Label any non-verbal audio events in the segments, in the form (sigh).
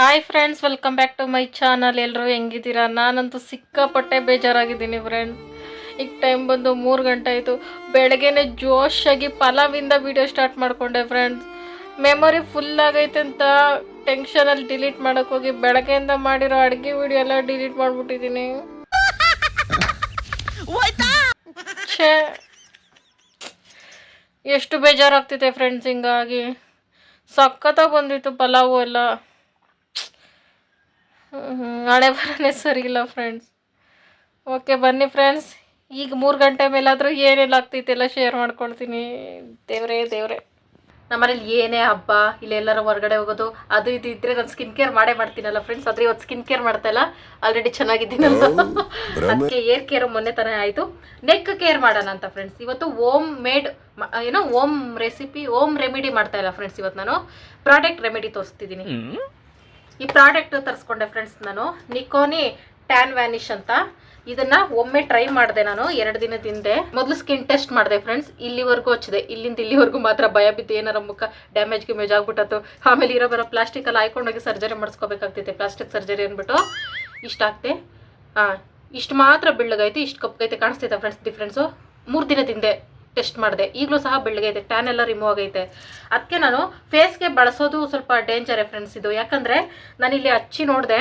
Hi friends welcome back to my channel ಎಲ್ಲರೂ ಹೆಂಗಿದ್ದೀರಾ? ನಾನಂತೂ ಸಿಕ್ಕಾಪಟ್ಟೆ ಬೇಜಾರಾಗಿದ್ದೀನಿ ಫ್ರೆಂಡ್ಸ್ ಈಗ ಟೈಮ್ ಬಂದು ಮೂರು ಗಂಟೆ ಆಯಿತು. ಬೆಳಗ್ಗೆನೆ ಜೋಶಾಗಿ ಪಲಾವಿಂದ ವಿಡಿಯೋ ಸ್ಟಾರ್ಟ್ ಮಾಡಿಕೊಂಡೆ ಫ್ರೆಂಡ್ಸ್ ಮೆಮೊರಿ ಫುಲ್ ಆಗೈತೆ ಅಂತ ಟೆನ್ಷನಲ್ಲಿ ಡಿಲೀಟ್ ಮಾಡೋಕೆ ಹೋಗಿ ಬೆಳಗ್ಗೆಯಿಂದ ಮಾಡಿರೋ ಅಡುಗೆ ವಿಡಿಯೋ ಎಲ್ಲ ಡಿಲೀಟ್ ಮಾಡಿಬಿಟ್ಟಿದ್ದೀನಿ. ಛೇ ಎಷ್ಟು ಬೇಜಾರಾಗ್ತಿದೆ ಫ್ರೆಂಡ್ಸ್ ಹಿಂಗಾಗಿ. ಸಖತ್ತಾಗಿ ಬಂದಿತ್ತು ಪಲಾವು ಎಲ್ಲ. ಹಣೆ ಬರನೇ ಸರಿ ಇಲ್ಲ ಫ್ರೆಂಡ್ಸ್ ಓಕೆ ಬನ್ನಿ ಫ್ರೆಂಡ್ಸ್ ಈಗ ಮೂರು ಗಂಟೆ ಮೇಲಾದರೂ ಏನೆಲ್ಲ ಆಗ್ತೈತೆ ಎಲ್ಲ ಶೇರ್ ಮಾಡ್ಕೊಳ್ತೀನಿ. ದೇವ್ರೇ ದೇವ್ರೆ. ನಮ್ಮನೇಲಿ ಏನೇ ಹಬ್ಬ ಇಲ್ಲ ಎಲ್ಲರೂ ಹೊರಗಡೆ ಹೋಗೋದು ಅದು ಇದು ಇದ್ರೆ ನಾನು ಸ್ಕಿನ್ ಕೇರ್ ಮಾಡೇ ಮಾಡ್ತೀನಲ್ಲ ಫ್ರೆಂಡ್ಸ್ ಆದ್ರೆ ಇವತ್ತು ಸ್ಕಿನ್ ಕೇರ್ ಮಾಡ್ತಾ ಇಲ್ಲ. ಆಲ್ರೆಡಿ ಚೆನ್ನಾಗಿದ್ದೀನಲ್ಲ. ಅದಕ್ಕೆ ಏರ್ ಕೇರ್ ಮೊನ್ನೆ ತಾನೇ ಆಯಿತು. ನೆಕ್ ಕೇರ್ ಮಾಡೋಣ ಅಂತ ಫ್ರೆಂಡ್ಸ್ ಇವತ್ತು ಓಮ್ ಮೇಡ್ ಏನೋ ಓಮ್ ರೆಸಿಪಿ ಓಮ್ ರೆಮಿಡಿ ಮಾಡ್ತಾ ಇಲ್ಲ ಫ್ರೆಂಡ್ಸ್ ಇವತ್ತು ನಾನು. ಪ್ರಾಡಕ್ಟ್ ರೆಮಿಡಿ ತೋರಿಸ್ತಿದ್ದೀನಿ. ಈ ಪ್ರಾಡಕ್ಟ್ ತರಿಸ್ಕೊಂಡೆ ಫ್ರೆಂಡ್ಸ್ ನಾನು ನಿಕೋನಿ ಟ್ಯಾನ್ ವ್ಯಾನಿಶ್ ಅಂತ. ಇದನ್ನ ಒಮ್ಮೆ ಟ್ರೈ ಮಾಡಿದೆ ನಾನು, ಎರಡು ದಿನ ತಿಂದೆ ಮೊದಲು ಸ್ಕಿನ್ ಟೆಸ್ಟ್ ಮಾಡಿದೆ ಫ್ರೆಂಡ್ಸ್ ಇಲ್ಲಿವರೆಗೂ ಹಚ್ಚಿದೆ. ಇಲ್ಲಿಂದ ಇಲ್ಲಿವರೆಗೂ ಮಾತ್ರ ಭಯ ಬಿದ್ದು ಏನಾರ ಮುಖ ಡ್ಯಾಮೇಜ್ ಗಿಮೇಜ್ ಆಗ್ಬಿಟ್ಟು ಆಮೇಲೆ ಇರೋ ಬರೋ ಪ್ಲಾಸ್ಟಿಕ್ ಎಲ್ಲ ಹಾಕೊಂಡೋಗಿ ಸರ್ಜರಿ ಮಾಡಿಸ್ಕೋಬೇಕಾಗ್ತೈತೆ ಪ್ಲಾಸ್ಟಿಕ್ ಸರ್ಜರಿ ಅಂದ್ಬಿಟ್ಟು ಇಷ್ಟ ಆಗ್ತೆ. ಹಾಂ ಇಷ್ಟು ಮಾತ್ರ ಬೆಳ್ಳಗೈತೆ, ಇಷ್ಟು ಕಪ್ಪಗೈತೆ ಕಾಣಿಸ್ತೈತೆ ಫ್ರೆಂಡ್ಸ್ ಡಿಫ್ರೆನ್ಸು ಮೂರು ದಿನ ಹಿಂದೆ. ಟೆಸ್ಟ್ ಮಾಡಿದೆ. ಈಗಲೂ ಸಹ ಬೆಳಗ್ಗೆ ಟ್ಯಾನ್ ಎಲ್ಲ ರಿಮೂವ್ ಆಗೈತೆ. ಅದಕ್ಕೆ ನಾನು ಫೇಸ್ಗೆ ಬಳಸೋದು ಸ್ವಲ್ಪ ಡೇಂಜರ್ ಫ್ರೆಂಡ್ಸ್ ಇದು. ಯಾಕಂದರೆ ನಾನಿಲ್ಲಿ ಹಚ್ಚಿ ನೋಡಿದೆ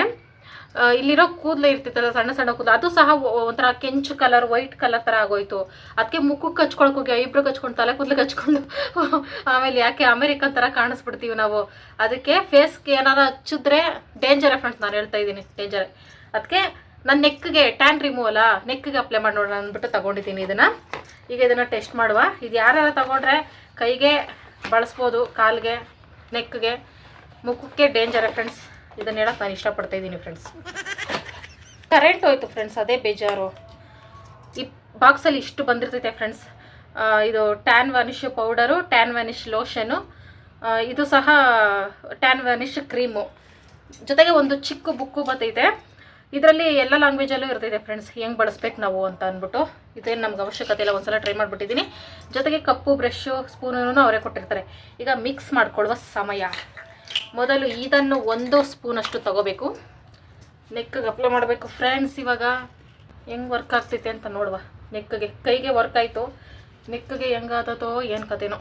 ಇಲ್ಲಿರೋ ಕೂದಲು ಇರ್ತಿತ್ತಲ್ಲ, ಸಣ್ಣ ಸಣ್ಣ ಕೂದಲು, ಅದು ಸಹ ಒಂಥರ ಕೆಂಚು ಕಲರ್ ವೈಟ್ ಕಲರ್ ಥರ ಆಗೋಯ್ತು. ಅದಕ್ಕೆ ಮುಖಕ್ಕೆ ಹಚ್ಕೊಳಕ್ಕೆ ಹೋಗಿ ಐಬ್ರೋಗೆ ಹಚ್ಕೊಂಡು ತಲೆ ಕೂದಲು ಹಚ್ಕೊಂಡು (laughs) ಆಮೇಲೆ ಯಾಕೆ ಅಮೇರಿಕನ್ ಥರ ಕಾಣಿಸ್ಬಿಡ್ತೀವಿ ನಾವು. ಅದಕ್ಕೆ ಫೇಸ್ಗೆ ಏನಾರು ಹಚ್ಚಿದ್ರೆ ಡೇಂಜರ್ ಫ್ರೆಂಡ್ಸ್ ನಾನು ಹೇಳ್ತಾ ಇದ್ದೀನಿ ಡೇಂಜರ್ ಅದಕ್ಕೆ ನನ್ನ ನೆಕ್ಗೆ ಟ್ಯಾನ್ ರಿಮೂವಲ್ಲ ನೆಕ್ಗೆ ಅಪ್ಲೈ ಮಾಡಿ ನೋಡೋಣ ಅಂದ್ಬಿಟ್ಟು ತಗೊಂಡಿದ್ದೀನಿ ಇದನ್ನು. ಈಗ ಇದನ್ನು ಟೆಸ್ಟ್ ಮಾಡುವ. ಇದು ಯಾರ್ಯಾರು ತಗೊಂಡ್ರೆ ಕೈಗೆ ಬಳಸ್ಬೋದು, ಕಾಲಿಗೆ, ನೆಕ್ಗೆ, ಮುಖಕ್ಕೆ ಡೇಂಜರ ಫ್ರೆಂಡ್ಸ್ ಇದನ್ನು ಹೇಳಕ್ಕೆ ನಾನು ಇಷ್ಟಪಡ್ತಾ ಇದ್ದೀನಿ ಫ್ರೆಂಡ್ಸ್ ಕರೆಂಟ್ ಹೋಯ್ತು ಫ್ರೆಂಡ್ಸ್ ಅದೇ ಬೇಜಾರು. ಈ ಬಾಕ್ಸಲ್ಲಿ ಇಷ್ಟು ಬಂದಿರ್ತೈತೆ ಫ್ರೆಂಡ್ಸ್ ಇದು tan vanish powder tan vanish lotion ಇದು ಸಹ ಟ್ಯಾನ್ ವ್ಯಾನಿಶ್ ಕ್ರೀಮು ಜೊತೆಗೆ ಒಂದು ಚಿಕ್ಕ ಬುಕ್ಕು ಬರ್ತೈತೆ ಇದರಲ್ಲಿ ಎಲ್ಲ ಲ್ಯಾಂಗ್ವೇಜಲ್ಲೂ ಇರ್ತೈತೆ ಫ್ರೆಂಡ್ಸ್ ಹೆಂಗೆ ಬಳಸ್ಬೇಕು ನಾವು ಅಂತ ಅಂದ್ಬಿಟ್ಟು. ಇದೇನು ನಮ್ಗೆ ಅವಶ್ಯಕತೆ ಇಲ್ಲ, ಒಂದ್ಸಲ ಟ್ರೈ ಮಾಡಿಬಿಟ್ಟಿದ್ದೀನಿ ಜೊತೆಗೆ ಕಪ್ಪು ಬ್ರಷು ಸ್ಪೂನೂ ಅವರೇ ಕೊಟ್ಟಿರ್ತಾರೆ. ಈಗ ಮಿಕ್ಸ್ ಮಾಡ್ಕೊಳ್ಳುವ ಸಮಯ. ಮೊದಲು ಇದನ್ನು ಒಂದು ಸ್ಪೂನಷ್ಟು ತಗೋಬೇಕು. ನೆಕ್ಕಗೆ ಅಪ್ಲೈ ಮಾಡಬೇಕು. ಫ್ರೆಂಡ್ಸ್ ಇವಾಗ ಹೆಂಗೆ ವರ್ಕ್ ಆಗ್ತೈತೆ ಅಂತ ನೋಡುವ. ನೆಕ್ಗೆ ಕೈಗೆ ವರ್ಕ್ ಆಯಿತು ನೆಕ್ಗೆ ಹೆಂಗಾದತೋ ಏನು ಕತೆನೋ.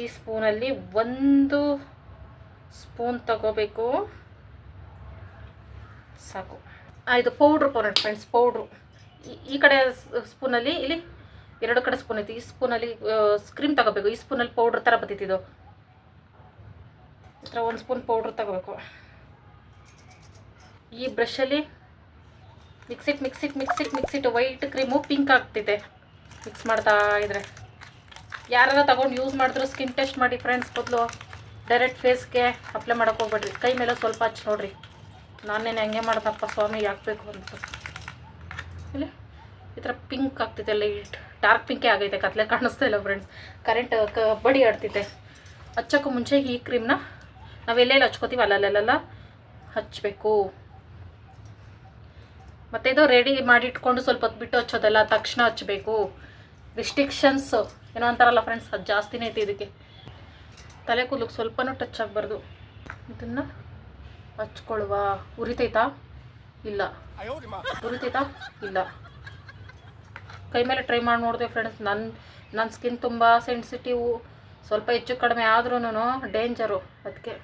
ಈ ಸ್ಪೂನಲ್ಲಿ ಒಂದು ಸ್ಪೂನ್ ತಗೋಬೇಕು. ಸಾಕು. ಇದು ಪೌಡ್ರು ಪೌಡರ್ ಫ್ರೆಂಡ್ಸ್ ಪೌಡ್ರು ಈ ಕಡೆ ಸ್ಪೂನಲ್ಲಿ ಇಲ್ಲಿ ಎರಡು ಕಡೆ ಸ್ಪೂನ್ ಐತಿ. ಈ ಸ್ಪೂನಲ್ಲಿ ಕ್ರೀಮ್ ತಗೋಬೇಕು. ಈ ಸ್ಪೂನಲ್ಲಿ ಪೌಡ್ರ್ ಥರ ಬರ್ತೈತಿ ಇದು. ಥರ ಒಂದು ಸ್ಪೂನ್ ಪೌಡ್ರ್ ತಗೋಬೇಕು. ಈ ಬ್ರಷಲ್ಲಿ mix it mix it mix it mix it white cream pink ಆಗ್ತಿದೆ ಮಿಕ್ಸ್ ಮಾಡ್ತಾ ಇದ್ರೆ. ಯಾರಾರ ತಗೊಂಡು ಯೂಸ್ ಮಾಡಿದ್ರು ಸ್ಕಿನ್ ಟೆಸ್ಟ್ ಮಾಡಿ ಫ್ರೆಂಡ್ಸ್ ಮೊದಲು ಡೈರೆಕ್ಟ್ ಫೇಸ್ಗೆ ಅಪ್ಲೈ ಮಾಡೋಕೆ ಹೋಗ್ಬೇಡ್ರಿ. ಕೈ ಮೇಲೆ ಸ್ವಲ್ಪ ಹಚ್ಚಿ ನೋಡ್ರಿ. ನಾನೇನು ಹಂಗೆ ಮಾಡ್ದಪ್ಪ ಸ್ವಾಮಿ ಹಾಕ್ಬೇಕು ಅಂತ. ಇಲ್ಲಿ ಈ ಥರ ಪಿಂಕ್ ಆಗ್ತಿದೆ ಲೈಟ್ ಡಾರ್ಕ್ ಪಿಂಕೇ ಆಗೈತೆ, ಕತ್ಲೆ ಕಾಣಿಸ್ತಾ ಇಲ್ಲ ಫ್ರೆಂಡ್ಸ್ ಕರೆಂಟ್ ಕಬಡ್ಡಿ ಆಡ್ತಿದೆ. ಹಚ್ಚೋಕ್ಕೂ ಮುಂಚೆ ಈ ಕ್ರೀಮ್ನ ನಾವು ಎಲ್ಲೆಲ್ಲಿ ಹಚ್ಕೋತೀವಿ ಅಲ್ಲಲ್ಲೆಲ್ಲ ಹಚ್ಚಬೇಕು ಮತ್ತು ಇದು ರೆಡಿ ಮಾಡಿ ಇಟ್ಕೊಂಡು ಸ್ವಲ್ಪ ಹೊತ್ತು ಬಿಟ್ಟು ಹಚ್ಚೋದಲ್ಲ ತಕ್ಷಣ ಹಚ್ಚಬೇಕು ರಿಸ್ಟ್ರಿಕ್ಷನ್ಸ್ ಏನೋ ಅಂತಾರಲ್ಲ ಫ್ರೆಂಡ್ಸ್ ಅದು ಜಾಸ್ತಿನೇ ಐತೆ ಇದಕ್ಕೆ. ತಲೆ ಕೂದಲಿಗೆ ಸ್ವಲ್ಪನೂ ಟಚ್ ಆಗಬಾರ್ದು. ಇದನ್ನು ಹಚ್ಕೊಳ್ವಾ ಉರಿತೈತಾ? ಇಲ್ಲ. ಉರಿತೈತಾ ಇಲ್ಲ. ಕೈ ಮೇಲೆ ಟ್ರೈ ಮಾಡಿ ನೋಡಿದೆ ಫ್ರೆಂಡ್ಸ್ ನನ್ನ ನನ್ನ ಸ್ಕಿನ್ ತುಂಬ ಸೆನ್ಸಿಟಿವು ಸ್ವಲ್ಪ ಹೆಚ್ಚು ಕಡಿಮೆ ಆದ್ರೂ ಡೇಂಜರು ಅದಕ್ಕೆ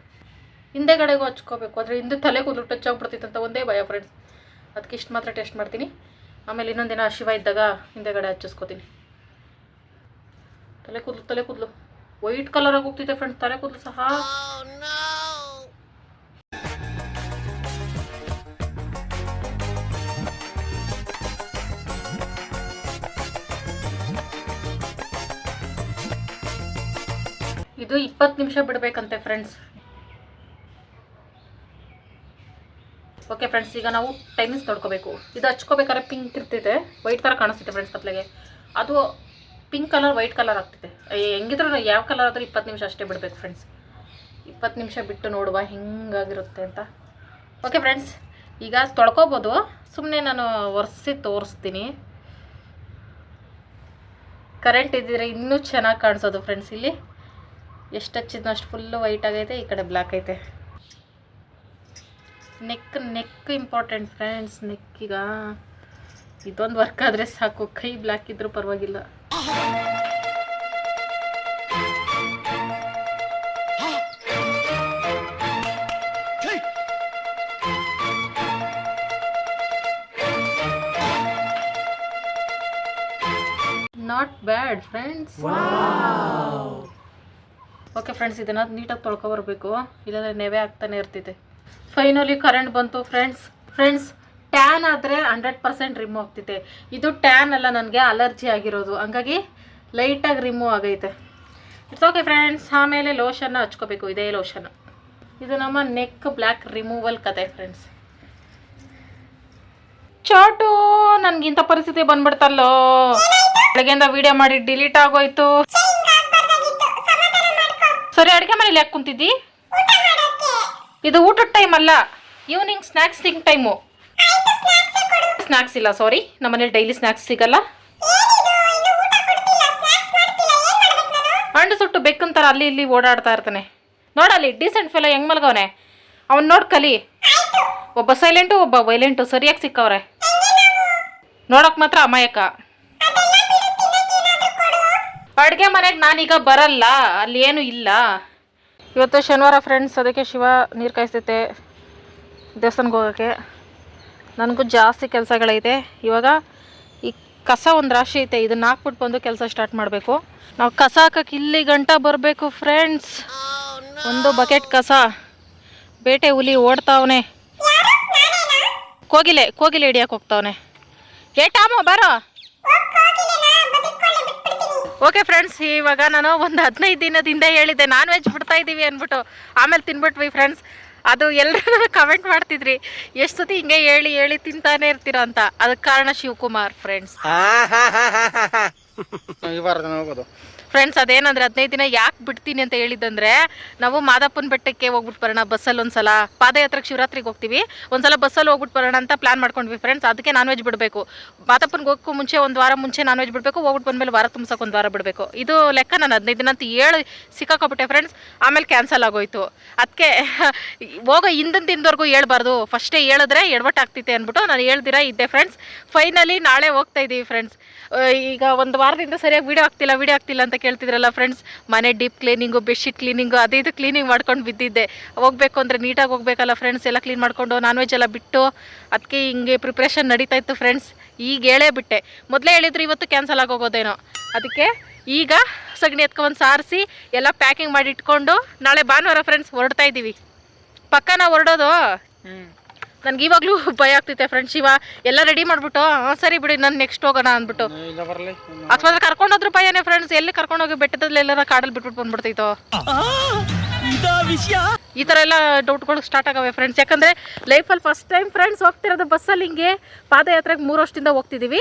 ಹಿಂದೆಗಡೆಗೂ ಹಚ್ಕೋಬೇಕು. ಆದರೆ ಹಿಂದೆ ತಲೆ ಕೂದಲು ಟಚ್ ಆಗಿಬಿಡ್ತಿತ್ತು ಅಂತ ಒಂದೇ ಭಯ ಫ್ರೆಂಡ್ಸ್ ಅದಕ್ಕೆ ಇಷ್ಟು ಮಾತ್ರ ಟೆಸ್ಟ್ ಮಾಡ್ತೀನಿ. ಆಮೇಲೆ ಇನ್ನೊಂದಿನ ಶಿವ ಇದ್ದಾಗ ಹಿಂದೆಗಡೆ ಹಚ್ಚಿಸ್ಕೋತೀನಿ. ತಲೆ ಕೂದಲು ತಲೆ ಕೂದಲು. ವೈಟ್ ಕಲರಾಗಿ ಆಗಿ ಹೋಗ್ತಿದೆ ಫ್ರೆಂಡ್ಸ್ ತಲೆ ಕೂದಲು ಸಹ. ಇದು ಇಪ್ಪತ್ತು ನಿಮಿಷ ಬಿಡಬೇಕಂತೆ ಫ್ರೆಂಡ್ಸ್ ಓಕೆ ಫ್ರೆಂಡ್ಸ್ ಈಗ ನಾವು ಟೈಮಿಂಗ್ಸ್ ನೋಡ್ಕೋಬೇಕು. ಇದು ಹಚ್ಕೋಬೇಕಾದ್ರೆ ಪಿಂಕ್ ಇರ್ತಿದೆ. ವೈಟ್ ಥರ ಕಾಣಿಸ್ತಿದೆ ಫ್ರೆಂಡ್ಸ್ ಕತ್ಲೆಗೆ. ಅದು ಪಿಂಕ್ ಕಲರ್ ವೈಟ್ ಕಲರ್ ಆಗ್ತಿದೆ. ಹೆಂಗಿದ್ರೂ ಯಾವ ಕಲರ್ ಆದರೂ ಇಪ್ಪತ್ತು ನಿಮಿಷ ಅಷ್ಟೇ ಬಿಡಬೇಕು ಫ್ರೆಂಡ್ಸ್ ಇಪ್ಪತ್ತು ನಿಮಿಷ ಬಿಟ್ಟು ನೋಡುವ ಹೆಂಗಾಗಿರುತ್ತೆ ಅಂತ. ಓಕೆ ಫ್ರೆಂಡ್ಸ್ ಈಗ ತೊಳ್ಕೊಬೋದು. ಸುಮ್ಮನೆ ನಾನು ಒರೆಸಿ ತೋರಿಸ್ತೀನಿ. ಕರೆಂಟ್ ಇದ್ದಿದ್ರೆ ಇನ್ನೂ ಚೆನ್ನಾಗಿ ಕಾಣಿಸೋದು ಫ್ರೆಂಡ್ಸ್ ಇಲ್ಲಿ. ಎಷ್ಟು ಹಚ್ಚಿದ್ನೋ ಅಷ್ಟು ಫುಲ್ಲು ವೈಟ್ ಆಗೈತೆ, ಈ ಕಡೆ ಬ್ಲ್ಯಾಕ್ ಐತೆ. ನೆಕ್ ನೆಕ್ ಇಂಪಾರ್ಟೆಂಟ್ ಫ್ರೆಂಡ್ಸ್ ನೆಕ್ಕೀಗ ಇದೊಂದು ವರ್ಕ್ ಆದರೆ ಸಾಕು. ಕೈ ಬ್ಲ್ಯಾಕ್ ಇದ್ರೂ ಪರವಾಗಿಲ್ಲ. Not bad friends okay friends ಇದನ್ನ ನೀಟಾಗಿ ತೊಳ್ಕೊಬರ್ಬೇಕು ಇಲ್ಲಾಂದ್ರೆ ನೆವೆ ಆಗ್ತಾನೆ ಇರ್ತಿದೆ. ಫೈನಲಿ ಕರೆಂಟ್ ಬಂತು ಫ್ರೆಂಡ್ಸ್ ಫ್ರೆಂಡ್ಸ್ ಟ್ಯಾನ್ ಆದರೆ ಹಂಡ್ರೆಡ್ ಪರ್ಸೆಂಟ್ ರಿಮೂವ್ ಆಗ್ತಿದೆ. ಇದು ಟ್ಯಾನ್ ಅಲ್ಲ, ನನಗೆ ಅಲರ್ಜಿ ಆಗಿರೋದು. ಹಂಗಾಗಿ ಲೈಟಾಗಿ ರಿಮೂವ್ ಆಗೈತೆ. ಇಟ್ಸ್ ಓಕೆ ಫ್ರೆಂಡ್ಸ್ ಆಮೇಲೆ ಲೋಷನ್ನ ಹಚ್ಕೋಬೇಕು. ಇದೇ ಲೋಷನ್ ಇದು ನಮ್ಮ ನೆಕ್ ಬ್ಲ್ಯಾಕ್ ರಿಮೂವಲ್ ಕತೆ ಫ್ರೆಂಡ್ಸ್ ಚಾಟು ನನಗಿಂಥ ಪರಿಸ್ಥಿತಿ ಬಂದ್ಬಿಡ್ತಲ್ಲೋ. ಬೆಳಗ್ಗೆಯಿಂದ ವಿಡಿಯೋ ಮಾಡಿ ಡಿಲೀಟ್ ಆಗೋಯ್ತು. ಸರಿ ಅಡುಗೆ ಮನೇಲಿ ಯಾಕೆ ಕುಂತಿದ್ದಿ? ಇದು ಊಟದ ಟೈಮ್ ಅಲ್ಲ. ಈವ್ನಿಂಗ್ ಸ್ನ್ಯಾಕ್ಸ್ ತಿಂಗ್ ಟೈಮು ಸ್ನ್ಯಾಕ್ಸ್ ಇಲ್ಲ ಸಾರಿ ನಮ್ಮನೇಲಿ ಡೈಲಿ ಸ್ನ್ಯಾಕ್ಸ್ ಸಿಗಲ್ಲ. ಹಣ್ಣು ಸುಟ್ಟು ಬೆಕ್ಕಂತಾರ ಅಲ್ಲಿ ಇಲ್ಲಿ ಓಡಾಡ್ತಾ ಇರ್ತಾನೆ. ನೋಡಲ್ಲಿ ಡೀಸೆಂಟ್ ಫೆಲ ಹೆಂಗ್ ಮಲ್ಗವನೆ. ಅವ್ನು ನೋಡ್ ಕಲಿ. ಒಬ್ಬ ಸೈಲೆಂಟು ಒಬ್ಬ ವೈಲೆಂಟು ಸರಿಯಾಗಿ ಸಿಕ್ಕವ್ರೆ. ನೋಡಕ್ ಮಾತ್ರ ಅಮಾಯಕ. ಅಡುಗೆ ಮನೆಗೆ ನಾನೀಗ ಬರಲ್ಲ ಅಲ್ಲಿ ಏನು ಇಲ್ಲ. ಇವತ್ತು ಶನಿವಾರ ಫ್ರೆಂಡ್ಸ್ ಅದಕ್ಕೆ ಶಿವ ನೀರು ಕಾಯಿಸ್ತೈತೆ ದೇವಸ್ಥಾನಕ್ಕೆ ಹೋಗೋಕ್ಕೆ. ನನಗೂ ಜಾಸ್ತಿ ಕೆಲಸಗಳೈತೆ ಇವಾಗ ಈ ಕಸ ಒಂದು ರಾಶಿ ಐತೆ ಇದನ್ನ ಹಾಕ್ಬಿಟ್ಟು ಬಂದು ಕೆಲಸ ಸ್ಟಾರ್ಟ್ ಮಾಡಬೇಕು. ನಾವು ಕಸ ಹಾಕಕ್ಕೆ ಇಲ್ಲಿ ಗಂಟ ಬರಬೇಕು ಫ್ರೆಂಡ್ಸ್ ಒಂದು ಬಕೆಟ್ ಕಸ. ಬೇಟೆ ಹುಲಿ ಓಡ್ತಾವನೆ. ಕೋಗಿಲೆ ಕೋಗಿಲೆ ಹಿಡಿಯಕ್ಕೆ ಹೋಗ್ತಾವನೆ. ಏ ಟಾಮು ಬಾರೋ. ಓಕೆ ಫ್ರೆಂಡ್ಸ್ ಇವಾಗ ನಾನು ಒಂದು ಹದಿನೈದು ದಿನದಿಂದ ಹೇಳಿದ್ದೆ. ನಾನ್ ವೆಜ್ ಬಿಡ್ತಾ ಇದ್ದೀವಿ ಅಂದ್ಬಿಟ್ಟು. ಆಮೇಲೆ ತಿನ್ಬಿಟ್ವಿ ಫ್ರೆಂಡ್ಸ್ ಅದು ಎಲ್ಲರೂ ಕಮೆಂಟ್ ಮಾಡ್ತಿದ್ರಿ. ಎಷ್ಟು ಸತಿ ಹಿಂಗೆ ಹೇಳಿ ಹೇಳಿ ತಿಂತಾನೆ ಇರ್ತೀರಾ ಅಂತ. ಅದಕ್ಕೆ ಕಾರಣ ಶಿವಕುಮಾರ್ ಫ್ರೆಂಡ್ಸ್ ಹೋಗೋದು. ಫ್ರೆಂಡ್ಸ್ ಅದೇನಂದ್ರೆ ಹದಿನೈದು ದಿನ ಯಾಕೆ ಬಿಡ್ತೀನಿ ಅಂತ ಹೇಳಿದ್ದಂದ್ರೆ ನಾವು ಮಾದಪ್ಪನ ಬೆಟ್ಟಕ್ಕೆ ಹೋಗ್ಬಿಟ್ಟು ಬರೋಣ ಬಸ್ಸಲ್ಲಿ ಒಂದ್ಸಲ. ಪಾದಯಾತ್ರೆಗೆ ಶಿವರಾತ್ರಿಗೆ ಹೋಗ್ತೀವಿ. ಒಂದ್ಸಲ ಬಸ್ಸಲ್ಲಿ ಹೋಗ್ಬಿಟ್ಟು ಬರೋಣ ಅಂತ ಪ್ಲಾನ್ ಮಾಡ್ಕೊಂಡ್ವಿ ಫ್ರೆಂಡ್ಸ್ ಅದಕ್ಕೆ ನಾನ್ ವೆಜ್ ಬಿಡಬೇಕು. ಮಾದಪ್ಪನಿಗೆ ಹೋಗೋಕ್ಕೂ ಮುಂಚೆ ಒಂದು ವಾರ ಮುಂಚೆ ನಾನ್ ವೆಜ್ ಬಿಡಬೇಕು ಹೋಗ್ಬಿಟ್ಟು ಬಂದ್ಮೇಲೆ ವಾರ ತುಂಬಿಸೋಕೆ ಒಂದು ವಾರ ಬಿಡಬೇಕು. ಇದು ಲೆಕ್ಕ ನಾನು ಹದಿನೈದು ದಿನ ಅಂತ ಹೇಳಿ ಸಿಕ್ಕಾಕೊಬಿಟ್ಟೆ ಫ್ರೆಂಡ್ಸ್ ಆಮೇಲೆ ಕ್ಯಾನ್ಸಲ್ ಆಗೋಯ್ತು. ಅದಕ್ಕೆ (laughs) ಹೋಗೋ ಹಿಂದಿನ ದಿನದವರೆಗೂ ಹೇಳ್ಬಾರ್ದು. ಫಸ್ಟೇ ಹೇಳಿದ್ರೆ ಎಡವಟ್ಟು ಆಗ್ತೈತೆ ಅಂದ್ಬಿಟ್ಟು ನಾನು ಹೇಳ್ದಿರಾ ಇದ್ದೆ ಫ್ರೆಂಡ್ಸ್ ಫೈನಲಿ ನಾಳೆ ಹೋಗ್ತಾ ಇದ್ದೀವಿ ಫ್ರೆಂಡ್ಸ್ ಈಗ ಒಂದು ವಾರದಿಂದ ಸರಿಯಾಗಿ ವಿಡಿಯೋ ಆಗ್ತಿಲ್ಲ ವಿಡಿಯೋ ಆಗ್ತಿಲ್ಲ ಅಂತ ಕೇಳ್ತಿದ್ರಲ್ಲ ಫ್ರೆಂಡ್ಸ್ ಮನೆ ಡೀಪ್ ಕ್ಲೀನಿಂಗು ಬೆಡ್ಶೀಟ್ ಕ್ಲೀನಿಂಗು ಅದು ಇದು ಕ್ಲೀನಿಂಗ್ ಮಾಡ್ಕೊಂಡು ಬಿದ್ದಿದ್ದೆ. ಹೋಗ್ಬೇಕು ಅಂದರೆ ನೀಟಾಗಿ ಹೋಗ್ಬೇಕಲ್ಲ ಫ್ರೆಂಡ್ಸ್ ಎಲ್ಲ ಕ್ಲೀನ್ ಮಾಡಿಕೊಂಡು ನಾನ್ ವೆಜ್ ಎಲ್ಲ ಬಿಟ್ಟು ಅದಕ್ಕೆ ಹಿಂಗೆ ಪ್ರಿಪ್ರೇಷನ್ ನಡೀತಾ ಇತ್ತು ಫ್ರೆಂಡ್ಸ್ ಈಗ ಹೇಳೇ ಬಿಟ್ಟೆ. ಮೊದಲೇ ಹೇಳಿದ್ರು ಇವತ್ತು ಕ್ಯಾನ್ಸಲ್ ಆಗೋಗೋದೇನೋ. ಅದಕ್ಕೆ ಈಗ ಸಗಣಿ ಎತ್ಕೊಂಡು ಸಾರಿಸಿ ಎಲ್ಲ ಪ್ಯಾಕಿಂಗ್ ಮಾಡಿ ಇಟ್ಕೊಂಡು ನಾಳೆ ಭಾನುವಾರ ಫ್ರೆಂಡ್ಸ್ ಹೊರಡ್ತಾ ಇದ್ದೀವಿ ಪಕ್ಕ ನಾವು ಹೊರಡೋದು. ನನ್ಗೆ ಇವಾಗಲೂ ಭಯ ಆಗ್ತೈತೆ ಫ್ರೆಂಡ್ಸ್ ಇವ ಎಲ್ಲ ರೆಡಿ ಮಾಡಿಬಿಟ್ಟು ಹಾಂ ಸರಿ ಬಿಡಿ ನಾನು ನೆಕ್ಸ್ಟ್ ಹೋಗೋಣ ಅಂದ್ಬಿಟ್ಟು. ಇಲ್ಲ ಬರಲಿ ಅಕಸ್ಮಾತ್ ಕರ್ಕೊಂಡೋದ್ರು ಭಯನೇ ಫ್ರೆಂಡ್ಸ್ ಎಲ್ಲಿ ಕರ್ಕೊಂಡೋಗಿ ಬೆಟ್ಟದಲ್ಲಿ ಎಲ್ಲರ ಕಾಡಲ್ಲಿ ಬಿಟ್ಬಿಟ್ಟು ಬಂದ್ಬಿಡ್ತೈತೋ ಈ ಥರ ಎಲ್ಲ ಡೌಟ್ಗಳು ಸ್ಟಾರ್ಟ್ ಆಗವೆ ಫ್ರೆಂಡ್ಸ್ ಯಾಕಂದ್ರೆ ಲೈಫಲ್ಲಿ ಫಸ್ಟ್ ಟೈಮ್ ಫ್ರೆಂಡ್ಸ್ ಹೋಗ್ತಿರೋದು ಬಸ್ಸಲ್ಲಿ ಹಿಂಗೆ ಪಾದಯಾತ್ರೆಗೆ ಮೂರು ವರ್ಷದಿಂದ ಹೋಗ್ತಿದ್ದೀವಿ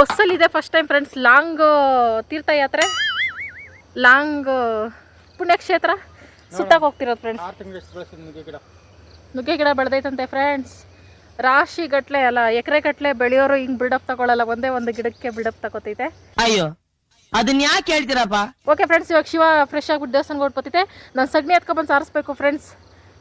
ಬಸ್ಸಲ್ಲಿದೆ ಫಸ್ಟ್ ಟೈಮ್ ಫ್ರೆಂಡ್ಸ್ ಲಾಂಗ್ ತೀರ್ಥಯಾತ್ರೆ ಲಾಂಗ್ ಪುಣ್ಯಕ್ಷೇತ್ರ ಸುತ್ತಾಗ ಹೋಗ್ತಿರೋದು ಫ್ರೆಂಡ್ಸ್ ನುಗ್ಗೆ ಗಿಡ? ಬೆಳೆದೈತಂತೆ ಫ್ರೆಂಡ್ಸ್ ರಾಶಿ ಗಟ್ಲೆ ಅಲ್ಲ ಎಕರೆ ಗಟ್ಲೆ ಬೆಳೆಯೋರು ಹಿಂಗ್ ಬಿಲ್ಡಪ್ ತಗೊಳ್ಳಲ್ಲ ಒಂದೇ ಒಂದು ಗಿಡಕ್ಕೆ ಬಿಲ್ಡಪ್ ತಗೋತೈತೆ. ಅಯ್ಯೋ. ಅದನ್ನ ಯಾಕೆ ಹೇಳ್ತೀರಪ್ಪ? ಓಕೆ ಫ್ರೆಂಡ್ಸ್ ಇವಾಗ ಶಿವ ಫ್ರೆಶ್ ಆಗ್ಬಿಟ್ಟು ದೇವಸ್ಥಾನಕ್ಕೆ ಹೊಟ್ಬತ್ತೈತೆ ನಾನು ಸಗಣಿ ಎತ್ಕೊಬಂದು ಸಾರಿಸ್ಬೇಕು ಫ್ರೆಂಡ್ಸ್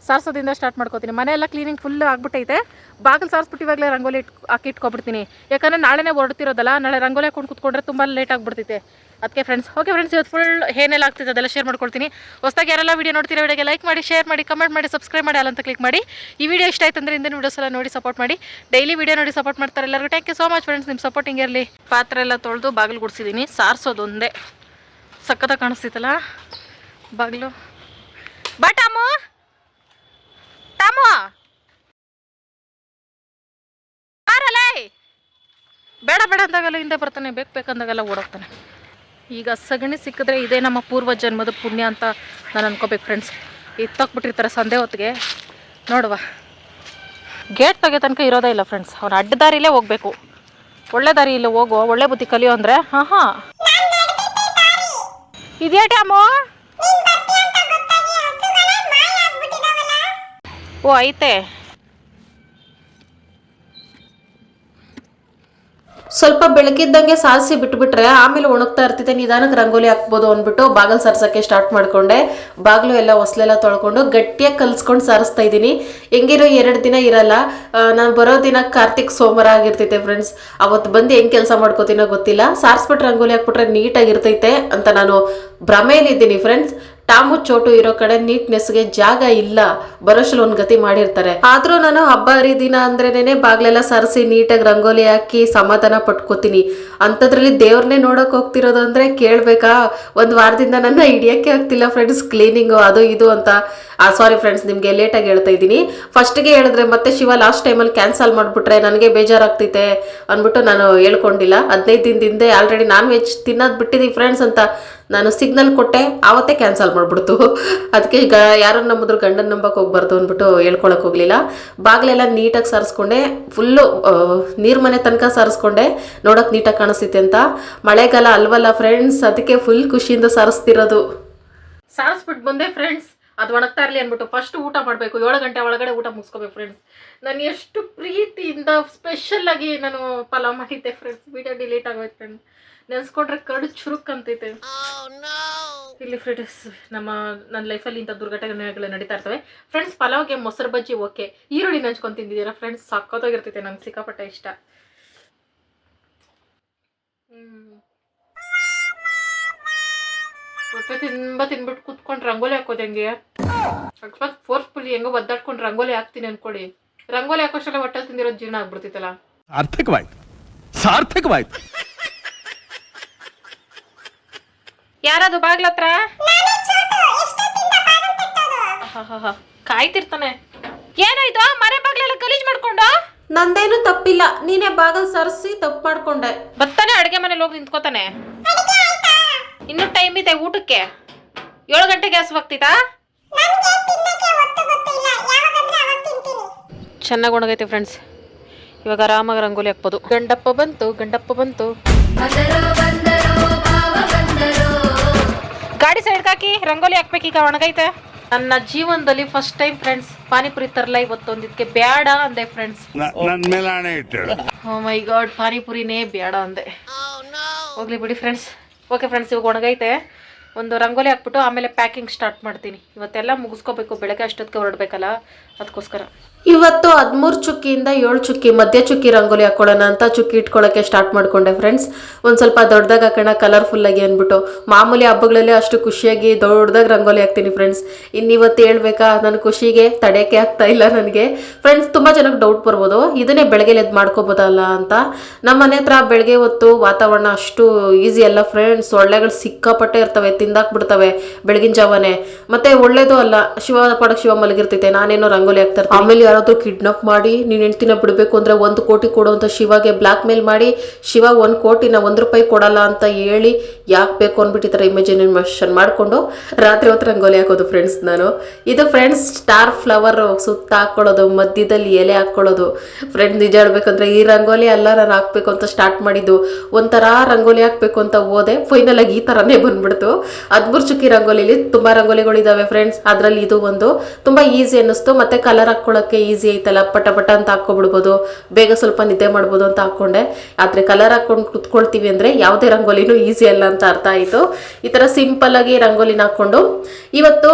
ಸಾರಿಸೋದ್ರಿಂದ ಸ್ಟಾರ್ಟ್ ಮಾಡ್ಕೋತೀನಿ. ಮನೆ ಎಲ್ಲ ಕ್ಲೀನಿಂಗ್ ಫುಲ್ ಆಗ್ಬಿಟ್ಟೈತೆ. ಬಾಗಿಲು ಸಾರಿಸ್ಬಿಟ್ಟು ಇವಾಗಲೇ ರಂಗೋಲಿ ಇಟ್ ಹಾಕಿ ಇಟ್ಕೊಬಿಡ್ತೀನಿ. ಯಾಕಂದರೆ ನಾಳೆನೇ ಹೊರಡ್ತಿರೋದಲ್ಲ, ನಾಳೆ ರಂಗೋಲಿ ಹಾಕೊಂಡು ಕುತ್ಕೊಂಡ್ರೆ ತುಂಬ ಲೇಟ್ ಆಗಿಬಿಡ್ತೈತೆ. ಅದಕ್ಕೆ ಫ್ರೆಂಡ್ಸ್ ಓಕೆ ಫ್ರೆಂಡ್ಸ್ ಇವತ್ತು ಫುಲ್ ಏನೆಲ್ಲ ಆಗ್ತಿದೆ, ಅದೆಲ್ಲ ಶೇರ್ ಮಾಡ್ಕೊಳ್ತೀನಿ ಹೊಸದಾಗಿ ಯಾರೆಲ್ಲ ವಿಡಿಯೋ ನೋಡ್ತೀರ ವಿಡಿಯೋಗೆ ಲೈಕ್ ಮಾಡಿ ಶೇರ್ ಮಾಡಿ ಕಮೆಂಟ್ ಮಾಡಿ ಸಬ್ಸ್ಕ್ರೈಬ್ ಮಾಡಿ, ಅಲ್ಲಂತ ಕ್ಲಿಕ್ ಮಾಡಿ. ಈ ವಿಡಿಯೋ ಇಷ್ಟ ಆಯ್ತು ಅಂದರೆ ಹಿಂದಿನ ವೀಡಿಯೋಸ್ ಎಲ್ಲ ನೋಡಿ ಸಪೋರ್ಟ್ ಮಾಡಿ. ಡೈಲಿ ವೀಡಿಯೋ ನೋಡಿ ಸಪೋರ್ಟ್ ಮಾಡ್ತಾರೆ ಎಲ್ಲರಿಗೂ. Thank you so much friends ನಿಮ್ಮ ಸಪೋರ್ಟಿಂಗ್ ಇರಲಿ. ಪಾತ್ರೆ ಎಲ್ಲ ತೊಳೆದು ಬಾಗಿಲು ಗುಡಿಸಿದ್ದೀನಿ ಸಾರಿಸೋದು ಒಂದೇ. ಕಾಣಿಸ್ತಿತ್ತಲ್ಲ? ಬಾಗಿಲು. ಬಾ ಟಾಮು ಬಾರಲೇ. ಬೇಡ ಬೇಡ ಅಂದಾಗೆಲ್ಲ ಹಿಂದೆ ಬರ್ತಾನೆ. ಬೇಕು ಬೇಕಂದಾಗೆಲ್ಲ ಓಡೋಗ್ತಾನೆ. ಈಗ ಸಗಣಿ ಸಿಕ್ಕಿದ್ರೆ ಇದೇ ನಮ್ಮ ಪೂರ್ವ ಜನ್ಮದ ಪುಣ್ಯ ಅಂತ ನಾನು ಅನ್ಕೋಬೇಕು ಫ್ರೆಂಡ್ಸ್ ಎತ್ತೋಗ್ಬಿಟ್ಟಿರ್ತಾರೆ ಸಂಧೆ ಹೊತ್ತಿಗೆ. ನೋಡುವ. ಗೇಟ್ ತೆಗೆ ತನಕ ಇರೋದೇ ಇಲ್ಲ ಫ್ರೆಂಡ್ಸ್ ಅವ್ನು ಅಡ್ಡ ದಾರಿಲೇ ಹೋಗ್ಬೇಕು. ಒಳ್ಳೆ ದಾರಿ ಇಲ್ಲ ಹೋಗುವ ಒಳ್ಳೆ ಬುದ್ಧಿ ಕಲಿಯೋ ಅಂದರೆ, ಹಾಂ ಹಾಂ. ಇದ್ಯಾ ಟ್ಯಾಮು ಓ, ಐತೆ. ಸ್ವಲ್ಪ ಬೆಳಕಿದ್ದಂಗೆ ಸಾರಿಸಿ ಬಿಟ್ಬಿಟ್ರೆ ಆಮೇಲೆ ಒಣಗ್ತಾ ಇರ್ತೈತೆ ನಿಧಾನಕ್ಕೆ ರಂಗೋಲಿ ಹಾಕ್ಬೋದು ಅಂದ್ಬಿಟ್ಟು ಬಾಗಲ್ ಸರ್ಸೋಕ್ಕೆ ಸ್ಟಾರ್ಟ್ ಮಾಡ್ಕೊಂಡೆ. ಬಾಗಿಲು ಎಲ್ಲ ಹೊಸ್ಲೆಲ್ಲ ತೊಳ್ಕೊಂಡು ಗಟ್ಟಿಯಾಗಿ ಕಲ್ಸ್ಕೊಂಡು ಸಾರಿಸ್ತಾ ಇದ್ದೀನಿ. ಹೆಂಗಿರೋ ಎರಡು ದಿನ ಇರಲ್ಲ. ನಾನು ಬರೋ ದಿನ ಕಾರ್ತಿಕ್ ಸೋಮವಾರ ಆಗಿರ್ತೈತೆ ಫ್ರೆಂಡ್ಸ್ ಅವತ್ತು ಬಂದು ಹೆಂಗೆ ಕೆಲಸ ಮಾಡ್ಕೋತೀನೋ ಗೊತ್ತಿಲ್ಲ. ಸಾರಿಸ್ಬಿಟ್ಟು ರಂಗೋಲಿ ಹಾಕ್ಬಿಟ್ರೆ ನೀಟಾಗಿರ್ತೈತೆ ಅಂತ ನಾನು ಭ್ರಮೆಯಲ್ಲಿದ್ದೀನಿ ಫ್ರೆಂಡ್ಸ್ ಟಾಮು ಚೋಟು ಇರೋ ಕಡೆ ನೀಟ್ನೆಸ್ಗೆ ಜಾಗ ಇಲ್ಲ. ಬರೋಷ್ಟು ಒಂದು ಗತಿ ಮಾಡಿರ್ತಾರೆ. ಆದ್ರೂ ನಾನು ಹಬ್ಬ ಹರಿದಿನ ಅಂದ್ರೇನೆ ಬಾಗ್ಲೆಲ್ಲ ಸರಿಸಿ ನೀಟಾಗಿ ರಂಗೋಲಿ ಹಾಕಿ ಸಮಾಧಾನ ಪಟ್ಕೋತೀನಿ. ಅಂಥದ್ರಲ್ಲಿ ದೇವ್ರನ್ನೇ ನೋಡಕ್ ಹೋಗ್ತಿರೋದು ಅಂದ್ರೆ ಕೇಳ್ಬೇಕಾ? ಒಂದು ವಾರದಿಂದ ನನ್ನ ಹಿಡಿಯಕ್ಕೆ ಆಗ್ತಿಲ್ಲ ಫ್ರೆಂಡ್ಸ್ ಕ್ಲೀನಿಂಗು ಅದು ಇದು ಅಂತ. ಆ ಸಾರಿ ಫ್ರೆಂಡ್ಸ್ ನಿಮಗೆ ಲೇಟಾಗಿ ಹೇಳ್ತಾ ಇದ್ದೀನಿ. ಫಸ್ಟಿಗೆ ಹೇಳಿದ್ರೆ ಮತ್ತೆ ಶಿವ ಲಾಸ್ಟ್ ಟೈಮಲ್ಲಿ ಕ್ಯಾನ್ಸಲ್ ಮಾಡಿಬಿಟ್ರೆ ನನಗೆ ಬೇಜಾರಾಗ್ತೈತೆ ಅಂದ್ಬಿಟ್ಟು ನಾನು ಹೇಳ್ಕೊಂಡಿಲ್ಲ. ಹದಿನೈದು ದಿನದಿಂದ ಆಲ್ರೆಡಿ ನಾನ್ ವೆಜ್ ತಿನ್ನೋದು ಬಿಟ್ಟಿದ್ದೀವಿ ಫ್ರೆಂಡ್ಸ್ ಅಂತ. ನಾನು ಸಿಗ್ನಲ್ ಕೊಟ್ಟೆ, ಆವತ್ತೇ ಕ್ಯಾನ್ಸಲ್ ಮಾಡಿಬಿಡ್ತು. ಅದಕ್ಕೆ ಗ ಯಾರನ್ನ ನಂಬಿದ್ರು ಗಂಡನ ನಂಬಕ್ಕೆ ಹೋಗ್ಬಾರ್ದು ಅಂದ್ಬಿಟ್ಟು ಹೇಳ್ಕೊಳಕ್ ಹೋಗಲಿಲ್ಲ. ಬಾಗಿಲೆಲ್ಲ ನೀಟಾಗಿ ಸಾರಿಸ್ಕೊಂಡೆ ಫುಲ್ಲು ನೀರು ಮನೆ ತನಕ ಸಾರಿಸ್ಕೊಂಡೆ. ನೋಡೋಕೆ ನೀಟಾಗಿ ಕಾಣಿಸ್ತೈತೆ ಅಂತ. ಮಳೆಗಾಲ ಅಲ್ವಲ್ಲ ಫ್ರೆಂಡ್ಸ್ ಅದಕ್ಕೆ ಫುಲ್ ಖುಷಿಯಿಂದ ಸಾರಿಸ್ತಿರೋದು. ಸಾರಿಸ್ಬಿಟ್ಟು ಬಂದೆ ಫ್ರೆಂಡ್ಸ್ ಅದು ಒಣಗ್ತಾ ಇರಲಿ ಅಂದ್ಬಿಟ್ಟು ಫಸ್ಟ್ ಊಟ ಮಾಡಬೇಕು. ಏಳು ಗಂಟೆ ಒಳಗಡೆ ಊಟ ಮುಗಿಸ್ಕೋಬೇಕು ಫ್ರೆಂಡ್ಸ್ ನಾನು ಎಷ್ಟು ಪ್ರೀತಿಯಿಂದ ಸ್ಪೆಷಲ್ ಆಗಿ ನಾನು ಪಲಾವ್ ಮಾಡಿದ್ದೆ ಫ್ರೆಂಡ್ಸ್ ವಿಡಿಯೋ ಡಿಲೀಟ್ ಆಗೋಯ್ತು ಫ್ರೆಂಡ್ಸ್ ನೆನ್ಸ್ಕೊಂಡ್ರೆ ಕಡು ಚುರುಕ್ ಅಂತೈತೆ. ಇಲ್ಲಿ ಫ್ರೆಂಡ್ಸ್ ನಮ್ಮ ನನ್ನ ಲೈಫಲ್ಲಿ ಇಂಥ ದುರ್ಘಟನೆಗಳು ನಡೀತಾ ಇರ್ತವೆ. ಫ್ರೆಂಡ್ಸ್ ಪಲಾವ್ಗೆ ಮೊಸರು ಬಜ್ಜಿ ಓಕೆ ಈರುಳ್ಳಿ ನೆಂಚ್ಕೊಂಡು ತಿಂದಿದ್ದೀರಾ ಫ್ರೆಂಡ್ಸ್ ಸಕ್ಕತ್ತಾಗಿರ್ತೈತೆ ನಂಗೆ ಸಿಕ್ಕಾಪಟ್ಟೆ ಇಷ್ಟ. ಹ್ಮ್. ಹೊಟ್ಟೆ ತುಂಬ ತಿನ್ಬಿಟ್ಟು ಕುತ್ಕೊಂಡು ರಂಗೋಲಿ ಹಾಕೋದು ಹೆಂಗೆ? ಅಕಸ್ಮಾತ್ ಫೋರ್ಸ್ಫುಲ್ಲಿ ಹೆಂಗೋ ಒದ್ದಾಡ್ಕೊಂಡು ರಂಗೋಲಿ ಹಾಕ್ತೀನಿ ಅನ್ಕೊಳ್ಳಿ. ರಂಗೋಲಿ ಹಾಕೋಷ್ಟೆಲ್ಲ ಹೊಟ್ಟೆ ತಿಂದಿರೋ ಜೀರ್ಣ ಆಗ್ಬಿಡ್ತಿತ್ತಲ್ಲ ಸಾರ್ಥಕವಾಯ್ತು. ಸಾರ್ಥಕವಾಯ್ತು. ಯಾರದು ಬಾಗ್ಲತ್ರ ಕಾಯ್ತಿರ್ತಾನೆ. ಏನಾಯ್ತು? ಮರೆ ಬಾಗ್ಲೆಲ್ಲ ಗಲೀಜ್ ಮಾಡ್ಕೊಂಡು? ನಂದೇನು ತಪ್ಪಿಲ್ಲ. ನೀನೇ ಬಾಗಲ್ ಸರಿಸಿ ತಪ್ಪು ಮಾಡ್ಕೊಂಡೆ. ಬರ್ತಾನೆ ಅಡುಗೆ ಮನೇಲಿ ಹೋಗಿ ನಿಂತ್ಕೋತಾನೆ. ಇನ್ನೂ ಟೈಮ್ ಇದೆ ಊಟಕ್ಕೆ. ಏಳು ಗಂಟೆ ಗ್ಯಾಸ್ ಹೋಗ್ತಿತ್ತಾ ಚೆನ್ನಾಗಿ ಒಣಗೈತೆ ಫ್ರೆಂಡ್ಸ್ ಇವಾಗ ಆರಾಮಾಗಿ ರಂಗೋಲಿ ಹಾಕ್ಬೋದು. ಗಂಡಪ್ಪ ಬಂತು ಗಂಡಪ್ಪ ಬಂತು. ಗಾಡಿ ಸೈಡ್ ಹಾಕಿ ರಂಗೋಲಿ ಹಾಕ್ಬೇಕೀಗ ಒಣಗೈತೆ. ನನ್ನ ಜೀವನದಲ್ಲಿ ಫಸ್ಟ್ ಟೈಮ್ ಫ್ರೆಂಡ್ಸ್ ಪಾನಿಪುರಿ ತರಲ ಇವತ್ತೊಂದಿದ್ಕೆ ಬೇಡ ಅಂದೆ ಫ್ರೆಂಡ್ಸ್ ನನ್ ಮೇಲೆ ಓ ಮೈ ಗಾಡ್ ಪಾನಿಪುರಿನೇ ಬೇಡ ಅಂದೆ. ಹೋಗ್ಲಿ ಬಿಡಿ ಫ್ರೆಂಡ್ಸ್ ಓಕೆ ಫ್ರೆಂಡ್ಸ್ ಇವಾಗ ಒಣಗೈತೆ. ಒಂದು ರಂಗೋಲಿ ಹಾಕ್ಬಿಟ್ಟು ಆಮೇಲೆ ಪ್ಯಾಕಿಂಗ್ ಸ್ಟಾರ್ಟ್ ಮಾಡ್ತೀನಿ. ಇವತ್ತೆಲ್ಲ ಮುಗಿಸ್ಕೋಬೇಕು ಬೆಳಗ್ಗೆ ಅಷ್ಟೊತ್ತಿಗೆ ಹೊರಡ್ಬೇಕಲ್ಲ ಅದಕ್ಕೋಸ್ಕರ. ಇವತ್ತು ಹದಿಮೂರು ಚುಕ್ಕಿಯಿಂದ ಏಳು ಚುಕ್ಕಿ, ಮಧ್ಯ ಚುಕ್ಕಿ ರಂಗೋಲಿ ಹಾಕೊಳ್ಳೋಣ ಅಂತ ಚುಕ್ಕಿ ಇಟ್ಕೊಳ್ಳೋಕ್ಕೆ ಸ್ಟಾರ್ಟ್ ಮಾಡಿಕೊಂಡೆ ಫ್ರೆಂಡ್ಸ್ ಒಂದು ಸ್ವಲ್ಪ ದೊಡ್ಡದಾಗ ಹಾಕೋಣ ಕಲರ್ಫುಲ್ಲಾಗಿ ಅಂದ್ಬಿಟ್ಟು. ಮಾಮೂಲಿ ಹಬ್ಬಗಳಲ್ಲಿ ಅಷ್ಟು ಖುಷಿಯಾಗಿ ದೊಡ್ಡದಾಗಿ ರಂಗೋಲಿ ಹಾಕ್ತೀನಿ ಫ್ರೆಂಡ್ಸ್ ಇನ್ನು ಇವತ್ತು ಹೇಳ್ಬೇಕಾ ನನ್ನ ಖುಷಿಗೆ ತಡೆಯೋಕ್ಕೆ ಆಗ್ತಾ ಇಲ್ಲ ನನಗೆ. ಫ್ರೆಂಡ್ಸ್ ತುಂಬ ಜನಕ್ಕೆ ಡೌಟ್ ಬರ್ಬೋದು. ಇದನ್ನೇ ಬೆಳಗ್ಗೆ ಎದ್ದು ಮಾಡ್ಕೋಬೋದಲ್ಲ ಅಂತ. ನಮ್ಮ ಮನೆ ಹತ್ರ ಬೆಳಗ್ಗೆ ಹೊತ್ತು ವಾತಾವರಣ ಅಷ್ಟು ಈಸಿ ಅಲ್ಲ ಫ್ರೆಂಡ್ಸ್ ಸೊಳ್ಳೆಗಳು ಸಿಕ್ಕಾಪಟ್ಟೆ ಇರ್ತವೆ, ತಿಂದಾಕ್ಬಿಡ್ತವೆ ಬೆಳಗಿನ ಜಾವನೆ. ಮತ್ತೆ ಒಳ್ಳೇದು ಅಲ್ಲ, ಶಿವ ಪಡಕ್ಕೆ ಶಿವ ಮಲಗಿರ್ತೈತೆ, ನಾನೇನೋ ರಂಗೋಲಿ ಹಾಕ್ತಾ ಇರ್ತೀನಿ. ಆಮೇಲೆ ಯಾರಾದ್ರೂ ಕಿಡ್ನಾಪ್ ಮಾಡಿ, ನೀನು ಹೆಂಡ್ತಿನ ಬಿಡಬೇಕು ಅಂದ್ರೆ ಒಂದು ಕೋಟಿ ಕೊಡುವಂತ ಶಿವಗೆ ಬ್ಲ್ಯಾಕ್ ಮೇಲ್ ಮಾಡಿ, ಶಿವ ಒಂದು ಕೋಟಿನ ಒಂದು ರೂಪಾಯಿ ಕೊಡಲ್ಲ ಅಂತ ಹೇಳಿ ಯಾಕೆ ಬೇಕು ಅಂದ್ಬಿಟ್ಟು ಈ ಥರ ಇಮ್ಯಾಜಿನೇಷನ್ ಮಾಡಿಕೊಂಡು ರಾತ್ರಿ ಹೊತ್ತು ರಂಗೋಲಿ ಹಾಕೋದು ಫ್ರೆಂಡ್ಸ್ ನಾನು. ಇದು ಫ್ರೆಂಡ್ಸ್ ಸ್ಟಾರ್ ಫ್ಲವರ್ ಸುತ್ತ ಹಾಕ್ಕೊಳ್ಳೋದು ಮಧ್ಯದಲ್ಲಿ ಎಲೆ ಹಾಕ್ಕೊಳ್ಳೋದು ಫ್ರೆಂಡ್ ನಿಜ ಹೇಳ್ಬೇಕಂದ್ರೆ ಈ ರಂಗೋಲಿ ಎಲ್ಲ ನಾನು ಹಾಕ್ಬೇಕು ಅಂತ ಸ್ಟಾರ್ಟ್ ಮಾಡಿದ್ದು. ಒಂಥರ ರಂಗೋಲಿ ಹಾಕ್ಬೇಕು ಅಂತ ಹೋದೆ ಫೈನಲ್ ಆಗಿ ಈ ಥರನೇ ಬಂದ್ಬಿಡ್ತು. ಹದ್ಮೂರು ಚುಕ್ಕಿ ರಂಗೋಲಿಲಿ ತುಂಬ ರಂಗೋಲಿಗಳಿದಾವೆ ಫ್ರೆಂಡ್ಸ್ ಅದರಲ್ಲಿ ಇದು ಒಂದು, ತುಂಬ ಈಸಿ ಅನ್ನಿಸ್ತು. ಮತ್ತೆ ಕಲರ್ ಹಾಕ್ಕೊಳ್ಳೋಕ್ಕೆ ಈಸಿ ಐತಲ್ಲ ಪಟ ಪಟ ಅಂತ ಹಾಕ್ಕೊಬಿಡ್ಬೋದು, ಬೇಗ ಸ್ವಲ್ಪ ನಿದ್ದೆ ಮಾಡ್ಬೋದು ಅಂತ ಹಾಕ್ಕೊಂಡೆ. ಆದರೆ ಕಲರ್ ಹಾಕ್ಕೊಂಡು ಕುತ್ಕೊಳ್ತೀವಿ ಅಂದರೆ ಯಾವುದೇ ರಂಗೋಲಿನೂ ಈಸಿ ಅಲ್ಲ ಅಂತ ಅರ್ಥ ಆಯಿತು. ಈ ಥರ ಸಿಂಪಲ್ಲಾಗಿ ರಂಗೋಲಿನ ಹಾಕ್ಕೊಂಡು, ಇವತ್ತು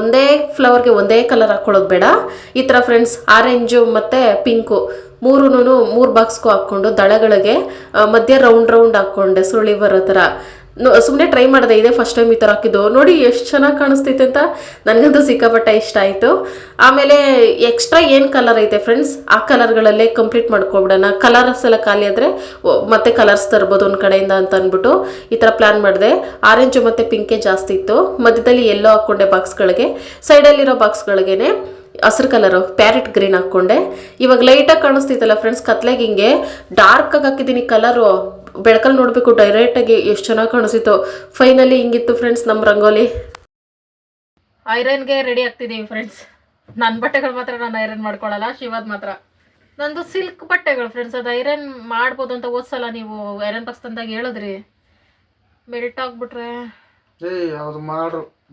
ಒಂದೇ ಫ್ಲವರ್ಗೆ ಒಂದೇ ಕಲರ್ ಹಾಕ್ಕೊಳ್ಳೋದು ಬೇಡ. ಈ ಥರ ಫ್ರೆಂಡ್ಸ್ ಆರೆಂಜು ಮತ್ತು ಪಿಂಕು ಮೂರೂ ಮೂರು ಬಾಕ್ಸ್ಗೂ ಹಾಕ್ಕೊಂಡು ದಳಗಳಿಗೆ ಮಧ್ಯ ರೌಂಡ್ ರೌಂಡ್ ಹಾಕ್ಕೊಂಡೆ, ಸುರುಳಿ ಬರೋ ಥರ ಸುಮ್ಮನೆ ಟ್ರೈ ಮಾಡಿದೆ, ಇದೆ ಫಸ್ಟ್ ಟೈಮ್ ಈ ಥರ ಹಾಕಿದ್ದು. ನೋಡಿ, ಎಷ್ಟು ಚೆನ್ನಾಗಿ ಕಾಣಿಸ್ತೈತೆ ಅಂತ ನನಗಂತೂ ಸಿಕ್ಕಾಪಟ್ಟೆ ಇಷ್ಟ ಆಯಿತು. ಆಮೇಲೆ ಎಕ್ಸ್ಟ್ರಾ ಏನು ಕಲರ್ ಐತೆ ಫ್ರೆಂಡ್ಸ್ ಆ ಕಲರ್ಗಳಲ್ಲೇ ಕಂಪ್ಲೀಟ್ ಮಾಡ್ಕೊಬಿಡೋಣ. ಕಲರ್ಸ್ ಎಲ್ಲ ಖಾಲಿ ಆದರೆ ಮತ್ತೆ ಕಲರ್ಸ್ ತರ್ಬೋದು ಒಂದು ಕಡೆಯಿಂದ ಅಂತ ಅಂದ್ಬಿಟ್ಟು ಈ ಥರ ಪ್ಲ್ಯಾನ್ ಮಾಡಿದೆ. ಆರೆಂಜು ಮತ್ತು ಪಿಂಕೆ ಜಾಸ್ತಿ ಇತ್ತು. ಮಧ್ಯದಲ್ಲಿ ಎಲ್ಲೋ ಹಾಕ್ಕೊಂಡೆ ಬಾಕ್ಸ್ಗಳಿಗೆ ಸೈಡಲ್ಲಿರೋ ಬಾಕ್ಸ್ಗಳಿಗೇನೆ ಹಸಿರು ಕಲರು ಪ್ಯಾರೆಟ್ ಗ್ರೀನ್ ಹಾಕ್ಕೊಂಡೆ ಇವಾಗ ಲೈಟಾಗಿ ಕಾಣಿಸ್ತೈತಲ್ಲ ಫ್ರೆಂಡ್ಸ್ ಕತ್ಲೆಗೆ ಹಿಂಗೆ ಡಾರ್ಕಾಗಿ ಹಾಕಿದ್ದೀನಿ ಕಲರು ಬೆಳಕಲ್ಲಿ ನೋಡಬೇಕು ಡೈರೆಕ್ಟಾಗಿ ಎಷ್ಟು ಚೆನ್ನಾಗಿ ಕಾಣಿಸಿತ್ತು. ಫೈನಲಿ ಹಿಂಗಿತ್ತು ಫ್ರೆಂಡ್ಸ್ ನಮ್ಮ ರಂಗೋಲಿ. ಐರನ್ಗೆ ರೆಡಿ ಆಗ್ತಿದ್ದೀವಿ ಫ್ರೆಂಡ್ಸ್ ನನ್ನ ಬಟ್ಟೆಗಳು ಮಾತ್ರ ನಾನು ಐರನ್ ಮಾಡ್ಕೊಳ್ಳಲ್ಲ ಶಿವದ್ ಮಾತ್ರ. ನಂದು ಸಿಲ್ಕ್ ಬಟ್ಟೆಗಳು ಫ್ರೆಂಡ್ಸ್ ಅದು ಐರನ್ ಮಾಡ್ಬೋದು ಅಂತ ಓದ್ಸಲ್ಲ ನೀವು? ಐರನ್ ಬಾಕ್ಸ್ ತಂದಾಗ ಹೇಳಿದ್ರಿ? ಮೆಲ್ಟ್ ಆಗ್ಬಿಟ್ರೆ.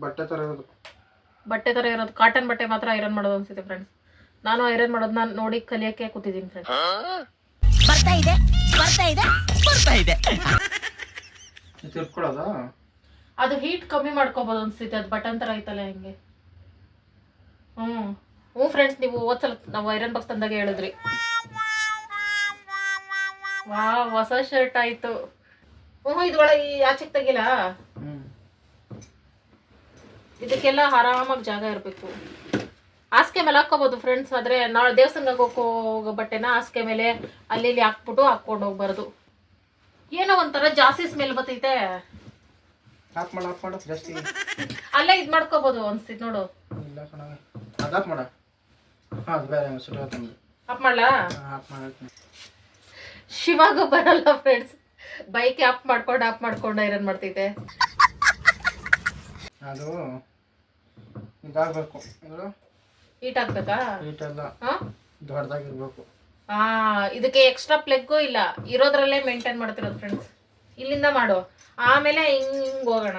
ಬಟ್ಟೆ ಥರ ಇರೋದು. ಬಟ್ಟೆ ಥರ ಇರೋದು ಕಾಟನ್ ಬಟ್ಟೆ ಮಾತ್ರ ಐರನ್ ಮಾಡೋದು ಅನ್ಸುತ್ತೆ ಫ್ರೆಂಡ್ಸ್ ನಾನು ಐರನ್ ಮಾಡೋದು ನಾನು ನೋಡಿ ಕಲಿಯೋಕ್ಕೆ ಕೂತಿದ್ದೀನಿ ಫ್ರೆಂಡ್ಸ್ ಬರ್ತಾ ಇದೆ. ಬರ್ತಾ ಇದೆ? ಬರ್ತಾ ಇದೆ. ಇದು ಅದು ಹೀಟ್ ಕಮ್ಮಿ ಮಾಡ್ಕೋಬಹುದು ಅನ್ಸುತ್ತೆ ಅದು ಬಟನ್ ತರ ಐತಲ್ಲ ಹೆಂಗೆ. ಹ್ಞೂ ಹ್ಞೂ ಫ್ರೆಂಡ್ಸ್ ನೀವು ಹೋದ್ಸಲ ನಾವು ಐರನ್ ಬಾಕ್ಸ್ ತಂದಾಗ ಹೇಳಿದ್ರಿ. ವಾ ಹೊಸ ಶರ್ಟ್ ಆಯ್ತು. ಹ್ಞೂ ಇದ್ರೊಳಗೆ ಆಚೆಗೆ ತೆಗಿಲ್ಲ ಇದಕ್ಕೆಲ್ಲ ಆರಾಮಾಗಿ ಜಾಗ ಇರಬೇಕು. ಹಾಸಿಗೆ ಮೇಲೆ ಹಾಕೋಬಹುದು ಫ್ರೆಂಡ್ಸ್ ಆದರೆ ನಾಳೆ ದೇವಸ್ಥಾನಕ್ಕೆ ಹೋಗೋ ಹೋಗೋ ಬಟ್ಟೆನ ಹಾಸಿಗೆ ಮೇಲೆ ಅಲ್ಲಿ ಇಲ್ಲಿ ಹಾಕ್ಬಿಟ್ಟು ಹಾಕೊಂಡು ಹೋಗ್ಬಾರ್ದು. ಏನೋ ಒಂಥರ ಜಾಸ್ತಿ ಸ್ಮೆಲ್ ಬರ್ತೈತೆ. ಅಲ್ಲೇ ಇದು ಮಾಡ್ಕೋಬಹುದು ಅನ್ಸ್ತೈತೆ ನೋಡು. ಆಫ್ ಮಾಡ್ಲಾ? ಶಿವಾಗ ಬರಲ್ಲ ಫ್ರೆಂಡ್ಸ್ ಬೈಕ್ ಆಫ್ ಮಾಡ್ಕೊಂಡು ಆಫ್ ಮಾಡ್ಕೊಂಡು ಐರನ್ ಮಾಡ್ತೈತೆ. ಅದು ಇದಾಗಬೇಕು. ಇದು ಹೀಟ್ ಆಗ್ಬೇಕಾ? ಹೀಟ್ ಹಾ? ದೊಡ್ಡದಾಗಿರ್ಬೇಕು. ಆ ಇದಕ್ಕೆ ಎಕ್ಸ್ಟ್ರಾ ಪ್ಲೆಗ್ ಇಲ್ಲ. ಇರೋದ್ರಲ್ಲೇ ಮೇಂಟೈನ್ ಮಾಡ್ತಿರೋದು ಫ್ರೆಂಡ್ಸ್ ಇಲ್ಲಿಂದ ಮಾಡು. ಆಮೇಲೆ ಹಿಂಗ್ ಹಿಂಗ್ ಹೋಗೋಣ.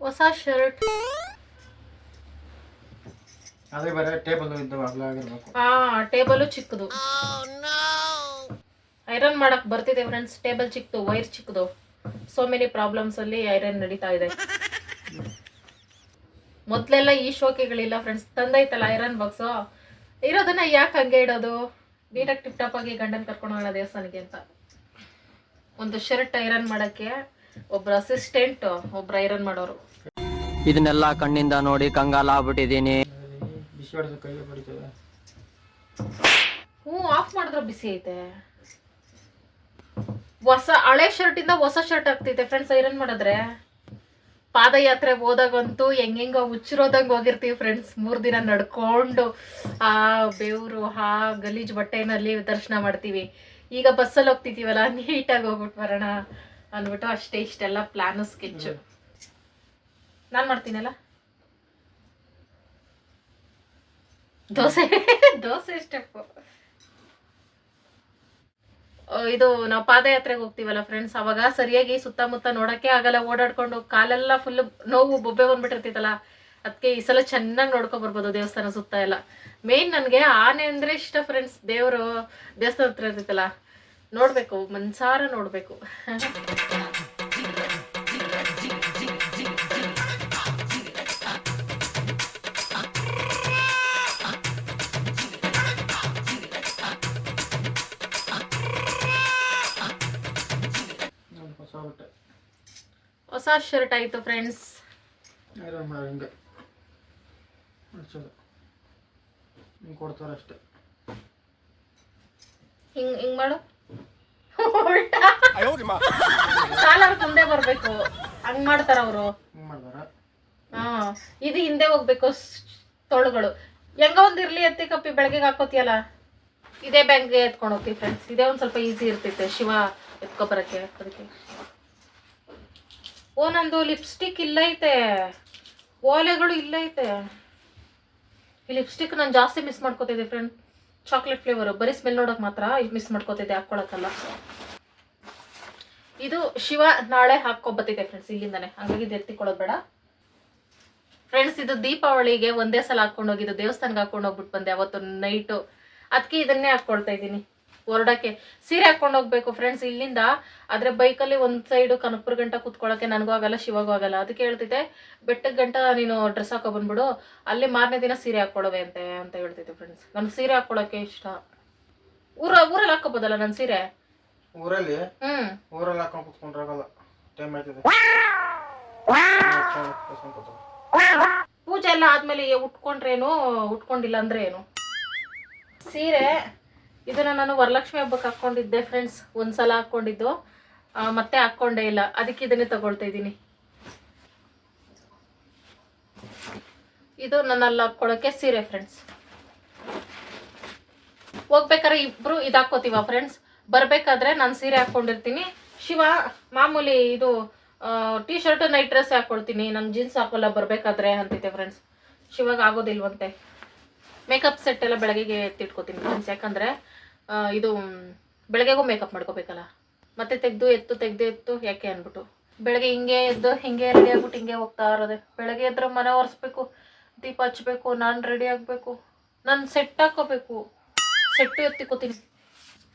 ಹೊಸ ಶರ್ಟ್ ಅದೇ ಬೇರೆ ಟೇಬಲ್ ಹಾ ಟೇಬಲು ಚಿಕ್ಕದು. ಐರನ್ ಮಾಡಕ್ ಬರ್ತಿದೆ ಫ್ರೆಂಡ್ಸ್ ಟೇಬಲ್ ಚಿಕ್ಕದು ವೈರ್ ಚಿಕ್ಕದು ಸೋ ಮೆನಿ ಪ್ರಾಬ್ಲಮ್ಸ್ ಅಲ್ಲಿ ಐರನ್ ನಡೀತಾ ಇದೆ. ಮೊದ್ಲೆಲ್ಲ ಈ ಶೋಕೆಗಳಿಲ್ಲ ಫ್ರೆಂಡ್ಸ್ ತಂದೈತಲ್ಲ ಐರನ್ ಬಾಕ್ಸು ಇರೋದನ್ನ ಯಾಕೆ ಹಂಗೆ ಇಡೋದು? ನೀಟಾಗಿ ಟಿಪ್ ಟಾಪ್ ಆಗಿ ಗಂಡನ್ ಕರ್ಕೊಂಡು ಹೋಗೋಣ ದೇವಸ್ಥಾನಕ್ಕೆ ಅಂತ. ಒಂದು ಶರ್ಟ್ ಐರನ್ ಮಾಡಕ್ಕೆ ಒಬ್ರು ಅಸಿಸ್ಟೆಂಟ್ ಒಬ್ರು ಐರನ್ ಮಾಡೋರು. ಇದನ್ನೆಲ್ಲ ಕಣ್ಣಿಂದ ನೋಡಿ ಕಂಗಾಲ ಆಗ್ಬಿಟ್ಟಿದ್ದೀನಿ. ಹ್ಞೂ ಆಫ್ ಮಾಡಿದ್ರೆ ಬಿಸಿ ಐತೆ. ಹೊಸ ಹಳೆ ಶರ್ಟ್ ಇಂದ ಹೊಸ ಶರ್ಟ್ ಆಗ್ತೈತೆ ಫ್ರೆಂಡ್ಸ್ ಐರನ್ ಮಾಡಿದ್ರೆ. ಪಾದಯಾತ್ರೆ ಹೋದಾಗಂತೂ ಹೆಂಗೆಂಗ ಹುಚ್ಚಿರೋದಂಗೆ ಹೋಗಿರ್ತೀವಿ ಫ್ರೆಂಡ್ಸ್ ಮೂರು ದಿನ ನಡ್ಕೊಂಡು ಆ ಬೇವರು ಆ ಗಲೀಜು ಬಟ್ಟೆನಲ್ಲಿ ದರ್ಶನ ಮಾಡ್ತೀವಿ. ಈಗ ಬಸ್ಸಲ್ಲಿ ಹೋಗ್ತಿದ್ದೀವಲ್ಲ ನೀಟಾಗಿ ಹೋಗ್ಬಿಟ್ಟು ಬರೋಣ ಅಂದ್ಬಿಟ್ಟು ಅಷ್ಟೇ ಇಷ್ಟೆಲ್ಲ ಪ್ಲಾನ್ ಸ್ಕೆಚ್ಚು ನಾನು ಮಾಡ್ತೀನಲ್ಲ? ದೋಸೆ. (laughs) ದೋಸೆ ಸ್ಟೆಪ್ಪು ಇದು ನಾವು ಪಾದಯಾತ್ರೆಗೆ ಹೋಗ್ತೀವಲ್ಲ ಫ್ರೆಂಡ್ಸ್ ಅವಾಗ ಸರಿಯಾಗಿ ಸುತ್ತಮುತ್ತ ನೋಡಕ್ಕೆ ಆಗಲ್ಲ, ಓಡಾಡ್ಕೊಂಡು ಕಾಲೆಲ್ಲ ಫುಲ್ ನೋವು, ಬೊಬ್ಬೆ ಬಂದ್ಬಿಟ್ಟಿರ್ತಿತ್ತಲ್ಲ ಅದಕ್ಕೆ ಈ ಸಲ ಚೆನ್ನಾಗಿ ನೋಡ್ಕೊಂಡು ಬರ್ಬೋದು ದೇವಸ್ಥಾನ ಸುತ್ತ ಎಲ್ಲ. ಮೇನ್ ನನಗೆ ಆನೆ ಅಂದರೆ ಇಷ್ಟ ಫ್ರೆಂಡ್ಸ್ ದೇವರು ದೇವಸ್ಥಾನ ಹತ್ರ ಇರ್ತೈತಲ್ಲ ನೋಡಬೇಕು, ಮನ್ಸಾರ ನೋಡ್ಬೇಕು. (laughs) ಹೊಸ ಶರ್ಟ್ ಆಯ್ತು ಫ್ರೆಂಡ್ಸ್ ಹಿಂಗೆ. ಹಿಂಗೆ ಕೊಡ್ತಾರೆ ಅಷ್ಟೇ. ಹಿಂಗ್ ಹಿಂಗ್ ಮಾಡು. (laughs) ಕಾಲರ್ ಮುಂದೆ ಬರಬೇಕು. ಹಂಗ್ ಮಾಡ್ತಾರ ಅವರು. ಹಾ ಇದು ಹಿಂದೆ ಹೋಗ್ಬೇಕು ತೊಳುಗಳು. ಹೆಂಗ ಒಂದ್ ಇರ್ಲಿ ಎತ್ತಿ ಕಪ್ಪಿ ಬೆಳಗ್ಗೆ ಹಾಕೋತಿಯಲ್ಲ? ಇದೇ ಬ್ಯಾಂಕ್ಗೆ ಎತ್ಕೊಂಡು ಹೋಗ್ತೀವಿ ಫ್ರೆಂಡ್ಸ್ ಇದೇ ಒಂದ್ ಸ್ವಲ್ಪ ಈಸಿ ಇರ್ತೈತೆ ಶಿವ ಎತ್ಕೊ ಬರಕ್ಕೆ ಅದಕ್ಕೆ ಓ, ನಂದು ಲಿಪ್ಸ್ಟಿಕ್ ಇಲ್ಲೈತೆ. ಓಲೆಗಳು ಇಲ್ಲೈತೆ. ಈ ಲಿಪ್ಸ್ಟಿಕ್ ನಾನು ಜಾಸ್ತಿ ಮಿಸ್ ಮಾಡ್ಕೋತಿದ್ದೆ ಫ್ರೆಂಡ್ ಚಾಕ್ಲೇಟ್ ಫ್ಲೇವರ್ ಬರೀ ಸ್ಮೆಲ್ ನೋಡೋಕೆ ಮಾತ್ರ ಮಿಸ್ ಮಾಡ್ಕೋತಿದ್ದೆ, ಹಾಕ್ಕೊಳಕ್ಕಲ್ಲ. ಇದು ಶಿವ ನಾಳೆ ಹಾಕೊಬತ್ತಿದೆ ಫ್ರೆಂಡ್ಸ್ ಇಲ್ಲಿಂದಾನೆ. ಹಂಗಾಗಿ ಎತ್ತಿಕೊಳ್ಳೋದು ಬೇಡ. ಫ್ರೆಂಡ್ಸ್ ಇದು ದೀಪಾವಳಿಗೆ ಒಂದೇ ಸಲ ಹಾಕೊಂಡು ದೇವಸ್ಥಾನಕ್ಕೆ ಹಾಕೊಂಡು ಹೋಗ್ಬಿಟ್ಟು ಬಂದೆ ಅವತ್ತು ನೈಟು ಅದಕ್ಕೆ ಇದನ್ನೇ ಹಾಕ್ಕೊಳ್ತಾ ಇದ್ದೀನಿ. ಹೊರಡಕ್ಕೆ ಸೀರೆ ಹಾಕೊಂಡು ಹೋಗ್ಬೇಕು ಫ್ರೆಂಡ್ಸ್ ಇಲ್ಲಿಂದ ಆದ್ರೆ ಬೈಕಲ್ಲಿ ಒಂದ್ ಸೈಡು ಕನಕಪುರ ಗಂಟ ಕೂತ್ಕೊಳ್ಳೋಕೆ ನನಗೂ ಆಗಲ್ಲ ಶಿವಾಗೂ ಆಗಲ್ಲ. ಅದಕ್ಕೆ ಹೇಳ್ತಿದ್ದೆ ಬೆಟ್ಟಕ್ಕೆ ಗಂಟ ನೀನು ಡ್ರೆಸ್ ಹಾಕೋ ಬಂದ್ಬಿಡು ಅಲ್ಲಿ ಮಾರನೇ ದಿನ ಸೀರೆ ಹಾಕೊಳವೆ ಅಂತೆ ಅಂತ ಹೇಳ್ತಿದ್ದೆ ಫ್ರೆಂಡ್ಸ್ ನನ್ಗೆ ಸೀರೆ ಹಾಕೊಳಕ್ಕೆ ಇಷ್ಟ. ಊರ ಊರಲ್ಲಿ ಹಾಕೋಬೋದಲ್ಲ ನನ್ನ ಸೀರೆ? ಊರಲ್ಲಿ? ಹ್ಮ್. ಊರಲ್ಲಿ ಹಾಕೊಂಡು ಕುತ್ಕೊಂಡ್ರಾಗಲ್ಲ ಟೈಮ್ ಆಯ್ತದೆ. ಪೂಜೆ ಎಲ್ಲ ಆದ್ಮೇಲೆ ಉಟ್ಕೊಂಡ್ರೇನು ಉಟ್ಕೊಂಡಿಲ್ಲ ಅಂದ್ರೆ ಏನು? ಸೀರೆ ಇದನ್ನ ನಾನು ವರಲಕ್ಷ್ಮಿ ಹಬ್ಬಕ್ಕೆ ಹಾಕೊಂಡಿದ್ದೆ ಫ್ರೆಂಡ್ಸ್ ಒಂದ್ಸಲ ಸಲ ಹಾಕ್ಕೊಂಡಿದ್ದು ಮತ್ತೆ ಹಾಕೊಂಡೇ ಇಲ್ಲ. ಅದಕ್ಕೆ ಇದನ್ನೇ ತಗೊಳ್ತಾ ಇದ್ದೀನಿ. ಇದು ನನ್ನಲ್ಲಿ ಹಾಕ್ಕೊಳ್ಳೋಕ್ಕೆ ಸೀರೆ ಫ್ರೆಂಡ್ಸ್ ಹೋಗ್ಬೇಕಾದ್ರೆ ಇಬ್ರು ಇದು ಹಾಕೋತೀವ ಫ್ರೆಂಡ್ಸ್ ಬರಬೇಕಾದ್ರೆ ನಾನು ಸೀರೆ ಹಾಕೊಂಡಿರ್ತೀನಿ ಶಿವ, ಮಾಮೂಲಿ ಇದು ಟೀ ಶರ್ಟ್ ನೈಟ್ ಡ್ರೆಸ್ ಹಾಕ್ಕೊಳ್ತೀನಿ. ನಾನು ಜೀನ್ಸ್ ಹಾಕೋಲ್ಲ, ಬರಬೇಕಾದ್ರೆ ಅಂತಿದ್ದೆ ಫ್ರೆಂಡ್ಸ್ ಶಿವಾಗ ಆಗೋದಿಲ್ವಂತೆ. ಮೇಕಪ್ ಸೆಟ್ ಎಲ್ಲ ಬೆಳಗ್ಗೆಗೆ ಎತ್ತಿಟ್ಕೋತೀನಿ ಫ್ರೆಂಡ್ಸ್ ಯಾಕಂದರೆ ಇದು, ಬೆಳಗ್ಗೆಗೂ ಮೇಕಪ್ ಮಾಡ್ಕೋಬೇಕಲ್ಲ. ಮತ್ತೆ ತೆಗೆದು ಎತ್ತು ತೆಗೆದು ಎತ್ತು, ಯಾಕೆ ಅಂದ್ಬಿಟ್ಟು ಬೆಳಗ್ಗೆ ಹಿಂಗೆ ಎದ್ದು, ಹಿಂಗೆ ರೆಡಿ ಆಗ್ಬಿಟ್ಟು ಹಿಂಗೆ ಹೋಗ್ತಾ ಇರೋದೆ. ಬೆಳಗ್ಗೆ ಎದ್ರೆ ಮನೆ ಒರೆಸ್ಬೇಕು, ದೀಪ ಹಚ್ಬೇಕು, ನಾನು ರೆಡಿ ಆಗಬೇಕು. ನಾನು ಸೆಟ್ ಹಾಕೋಬೇಕು. ಸೆಟ್ಟು ಎತ್ತಿಕೋತೀನಿ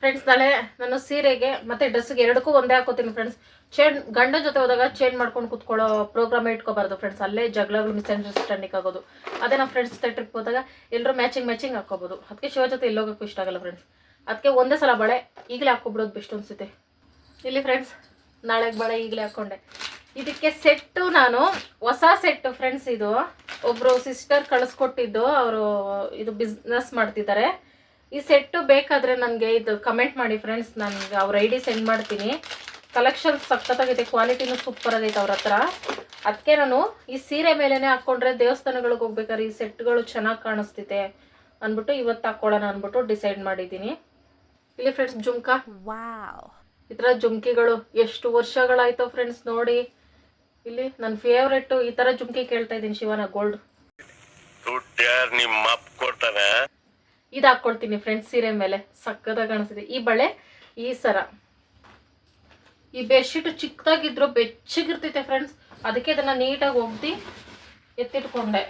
ಫ್ರೆಂಡ್ಸ್ ನಾಳೆ ನಾನು ಸೀರೆಗೆ ಮತ್ತು ಡ್ರೆಸ್ಗೆ ಎರಡಕ್ಕೂ ಒಂದೇ ಹಾಕೋತೀನಿ ಫ್ರೆಂಡ್ಸ್ ಚೇನ್ ಗಂಡನ ಜೊತೆ ಹೋದಾಗ ಚೇಂಜ್ ಮಾಡ್ಕೊಂಡು ಕೂತ್ಕೊಳ್ಳೋ ಪ್ರೋಗ್ರಾಮ್ ಇಟ್ಕೋಬಾರ್ದು ಫ್ರೆಂಡ್ಸ್ ಅಲ್ಲೇ ಜಗಳಗಳು ಮಿಸ್ಅಂಡರ್ಸ್ಟ್ಯಾಂಡಿಂಗ್ ಆಗೋದು. ಅದೇ ನಾವು ಫ್ರೆಂಡ್ಸ್ ಟ್ರಿಪ್ ಹೋದಾಗ ಎಲ್ಲರೂ ಮ್ಯಾಚಿಂಗ್ ಮ್ಯಾಚಿಂಗ್ ಹಾಕೋಬೋದು ಅದಕ್ಕೆ ಶಿವ ಜೊತೆ ಇಲ್ಲೋಗೋಕ್ಕೂ ಇಷ್ಟ ಆಗಲ್ಲ ಫ್ರೆಂಡ್ಸ್ ಅದಕ್ಕೆ ಒಂದೇ ಸಲ ಬಳೆ ಈಗಲೇ ಹಾಕೊಬಿಡೋದು ಬೆಸ್ಟ್ ಅನಿಸುತ್ತೆ. ಇಲ್ಲಿ ಫ್ರೆಂಡ್ಸ್ ನಾಳೆಗೆ ಬಳೆ ಈಗಲೇ ಹಾಕ್ಕೊಂಡೆ ಇದಕ್ಕೆ ಸೆಟ್ಟು ನಾನು, ಹೊಸ ಸೆಟ್ಟು ಫ್ರೆಂಡ್ಸ್ ಇದು. ಒಬ್ಬರು ಸಿಸ್ಟರ್ ಕಳಿಸ್ಕೊಟ್ಟಿದ್ದು, ಅವರು ಇದು ಬಿಸ್ನೆಸ್ ಮಾಡ್ತಿದ್ದಾರೆ. ಈ ಸೆಟ್ಟು ಬೇಕಾದರೆ ನನಗೆ ಇದು ಕಮೆಂಟ್ ಮಾಡಿ ಫ್ರೆಂಡ್ಸ್ ನನಗೆ ಅವ್ರ ಐ ಡಿ ಸೆಂಡ್ ಮಾಡ್ತೀನಿ. ಕಲೆಕ್ಷನ್ ಸಖತ್ತಾಗೈತೆ ಕ್ವಾಲಿಟಿನೂ ಸೂಪರ್ ಆಗೈತೆ ಅವ್ರ ಹತ್ರ. ಅದಕ್ಕೆ ನಾನು ಈ ಸೀರೆ ಮೇಲೇ ಹಾಕ್ಕೊಂಡ್ರೆ ದೇವಸ್ಥಾನಗಳಿಗೆ ಹೋಗ್ಬೇಕಾದ್ರೆ ಈ ಸೆಟ್ಗಳು ಚೆನ್ನಾಗಿ ಕಾಣಿಸ್ತಿದೆ ಅಂದ್ಬಿಟ್ಟು ಇವತ್ತು ಹಾಕ್ಕೊಳ್ಳೋಣ ಅಂದ್ಬಿಟ್ಟು ಡಿಸೈಡ್ ಮಾಡಿದ್ದೀನಿ. ಇಲ್ಲಿ ಫ್ರೆಂಡ್ಸ್ ಜುಮ್ಕಾ. ಈ ಥರ ಜುಮ್ಕಿಗಳು ಎಷ್ಟು ವರ್ಷಗಳಾಯ್ತೋ ಫ್ರೆಂಡ್ಸ್ ನೋಡಿ. ಇಲ್ಲಿ ನನ್ನ ಫೇವ್ರೆಟ್ಟು ಈ ಥರ ಜುಮ್ಕಿ ಕೇಳ್ತಾ ಇದ್ದೀನಿ ಶಿವನ ಗೋಲ್ಡ್ ಕೊಡ್ತಾನೆ? ಇದು ಹಾಕ್ಕೊಳ್ತೀನಿ ಫ್ರೆಂಡ್ಸ್ ಸೀರೆ ಮೇಲೆ. ಸಕ್ಕತ್ತಾಗಿ ಕಾಣಿಸ್ತಿದೆ. ಈ ಬಳೆ, ಈ ಸರ. ಈ ಬೆಡ್ಶೀಟ್ ಚಿಕ್ಕದಾಗಿದ್ರು ಬೆಚ್ಚಗಿರ್ತೈತೆ ಫ್ರೆಂಡ್ಸ್ ಅದಕ್ಕೆ ಇದನ್ನು ನೀಟಾಗಿ ಒಗ್ದು ಎತ್ತಿಟ್ಕೊಂಡೆ.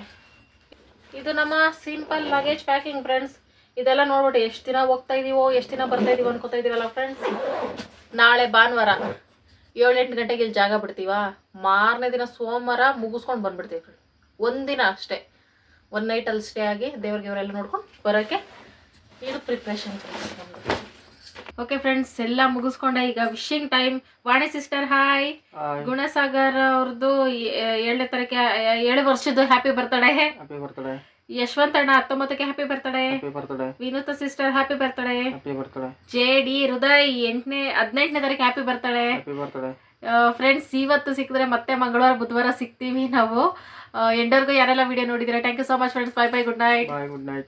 ಇದು ನಮ್ಮ ಸಿಂಪಲ್ ಲಗೇಜ್ ಪ್ಯಾಕಿಂಗ್ ಫ್ರೆಂಡ್ಸ್ ಇದೆಲ್ಲ ನೋಡ್ಬಿಟ್ಟು ಎಷ್ಟು ದಿನ ಹೋಗ್ತಾ ಇದೀವೋ, ಎಷ್ಟು ದಿನ ಬರ್ತಾ ಇದೀವೋ ಅನ್ಕೋತಾ ಇದೀವಲ್ಲ ಫ್ರೆಂಡ್ಸ್ ನಾಳೆ ಭಾನುವಾರ ಏಳೆಂಟು ಗಂಟೆಗೆ ಇಲ್ಲಿ ಜಾಗ ಬಿಡ್ತೀವಾ? ಮಾರನೇ ದಿನ ಸೋಮವಾರ ಮುಗಿಸ್ಕೊಂಡು ಬಂದ್ಬಿಡ್ತೀವಿ ಫ್ರೆಂಡ್ಸ್ ಒಂದಿನ ಅಷ್ಟೇ. ಒನ್ ನೈಟ್ ಅಲ್ಲಿ ಸ್ಟೇ ಆಗಿ ದೇವ್ರಿಗೆ ಇವರೆಲ್ಲ ನೋಡ್ಕೊಂಡು ಬರೋಕ್ಕೆ ಇದು ಪ್ರಿಪ್ರೇಷನ್ ಓಕೆ ಫ್ರೆಂಡ್ಸ್ ಎಲ್ಲ ಮುಗಿಸ್ಕೊಂಡೆ. ಈಗ wishing time Vani sister hi Gunasagar ಅವ್ರದ್ದು ಏಳನೇ ತಾರೀಕೆ ಏಳು ವರ್ಷದ ಹ್ಯಾಪಿ ಬರ್ತಡೇ ಯಶವಂತ್ ಅಣ್ಣ ಹತ್ತೊಂಬತ್ತಕ್ಕೆ happy birthday Vinutha sister happy birthday J D Hriday ಎಂಟನೇ ಹದಿನೆಂಟನೇ ತಾರೀಕು happy birthday happy birthday friends ಇವತ್ತು ಸಿಕ್ಕಿದ್ರೆ ಮತ್ತೆ ಮಂಗಳವಾರ ಬುಧವಾರ ಸಿಗ್ತೀವಿ ನಾವು. ಎಂಡರ್ಗೂ ಯಾರೆಲ್ಲ ವಿಡಿಯೋ ನೋಡಿದ್ರೆ? Thank you so much friends bye bye good night good night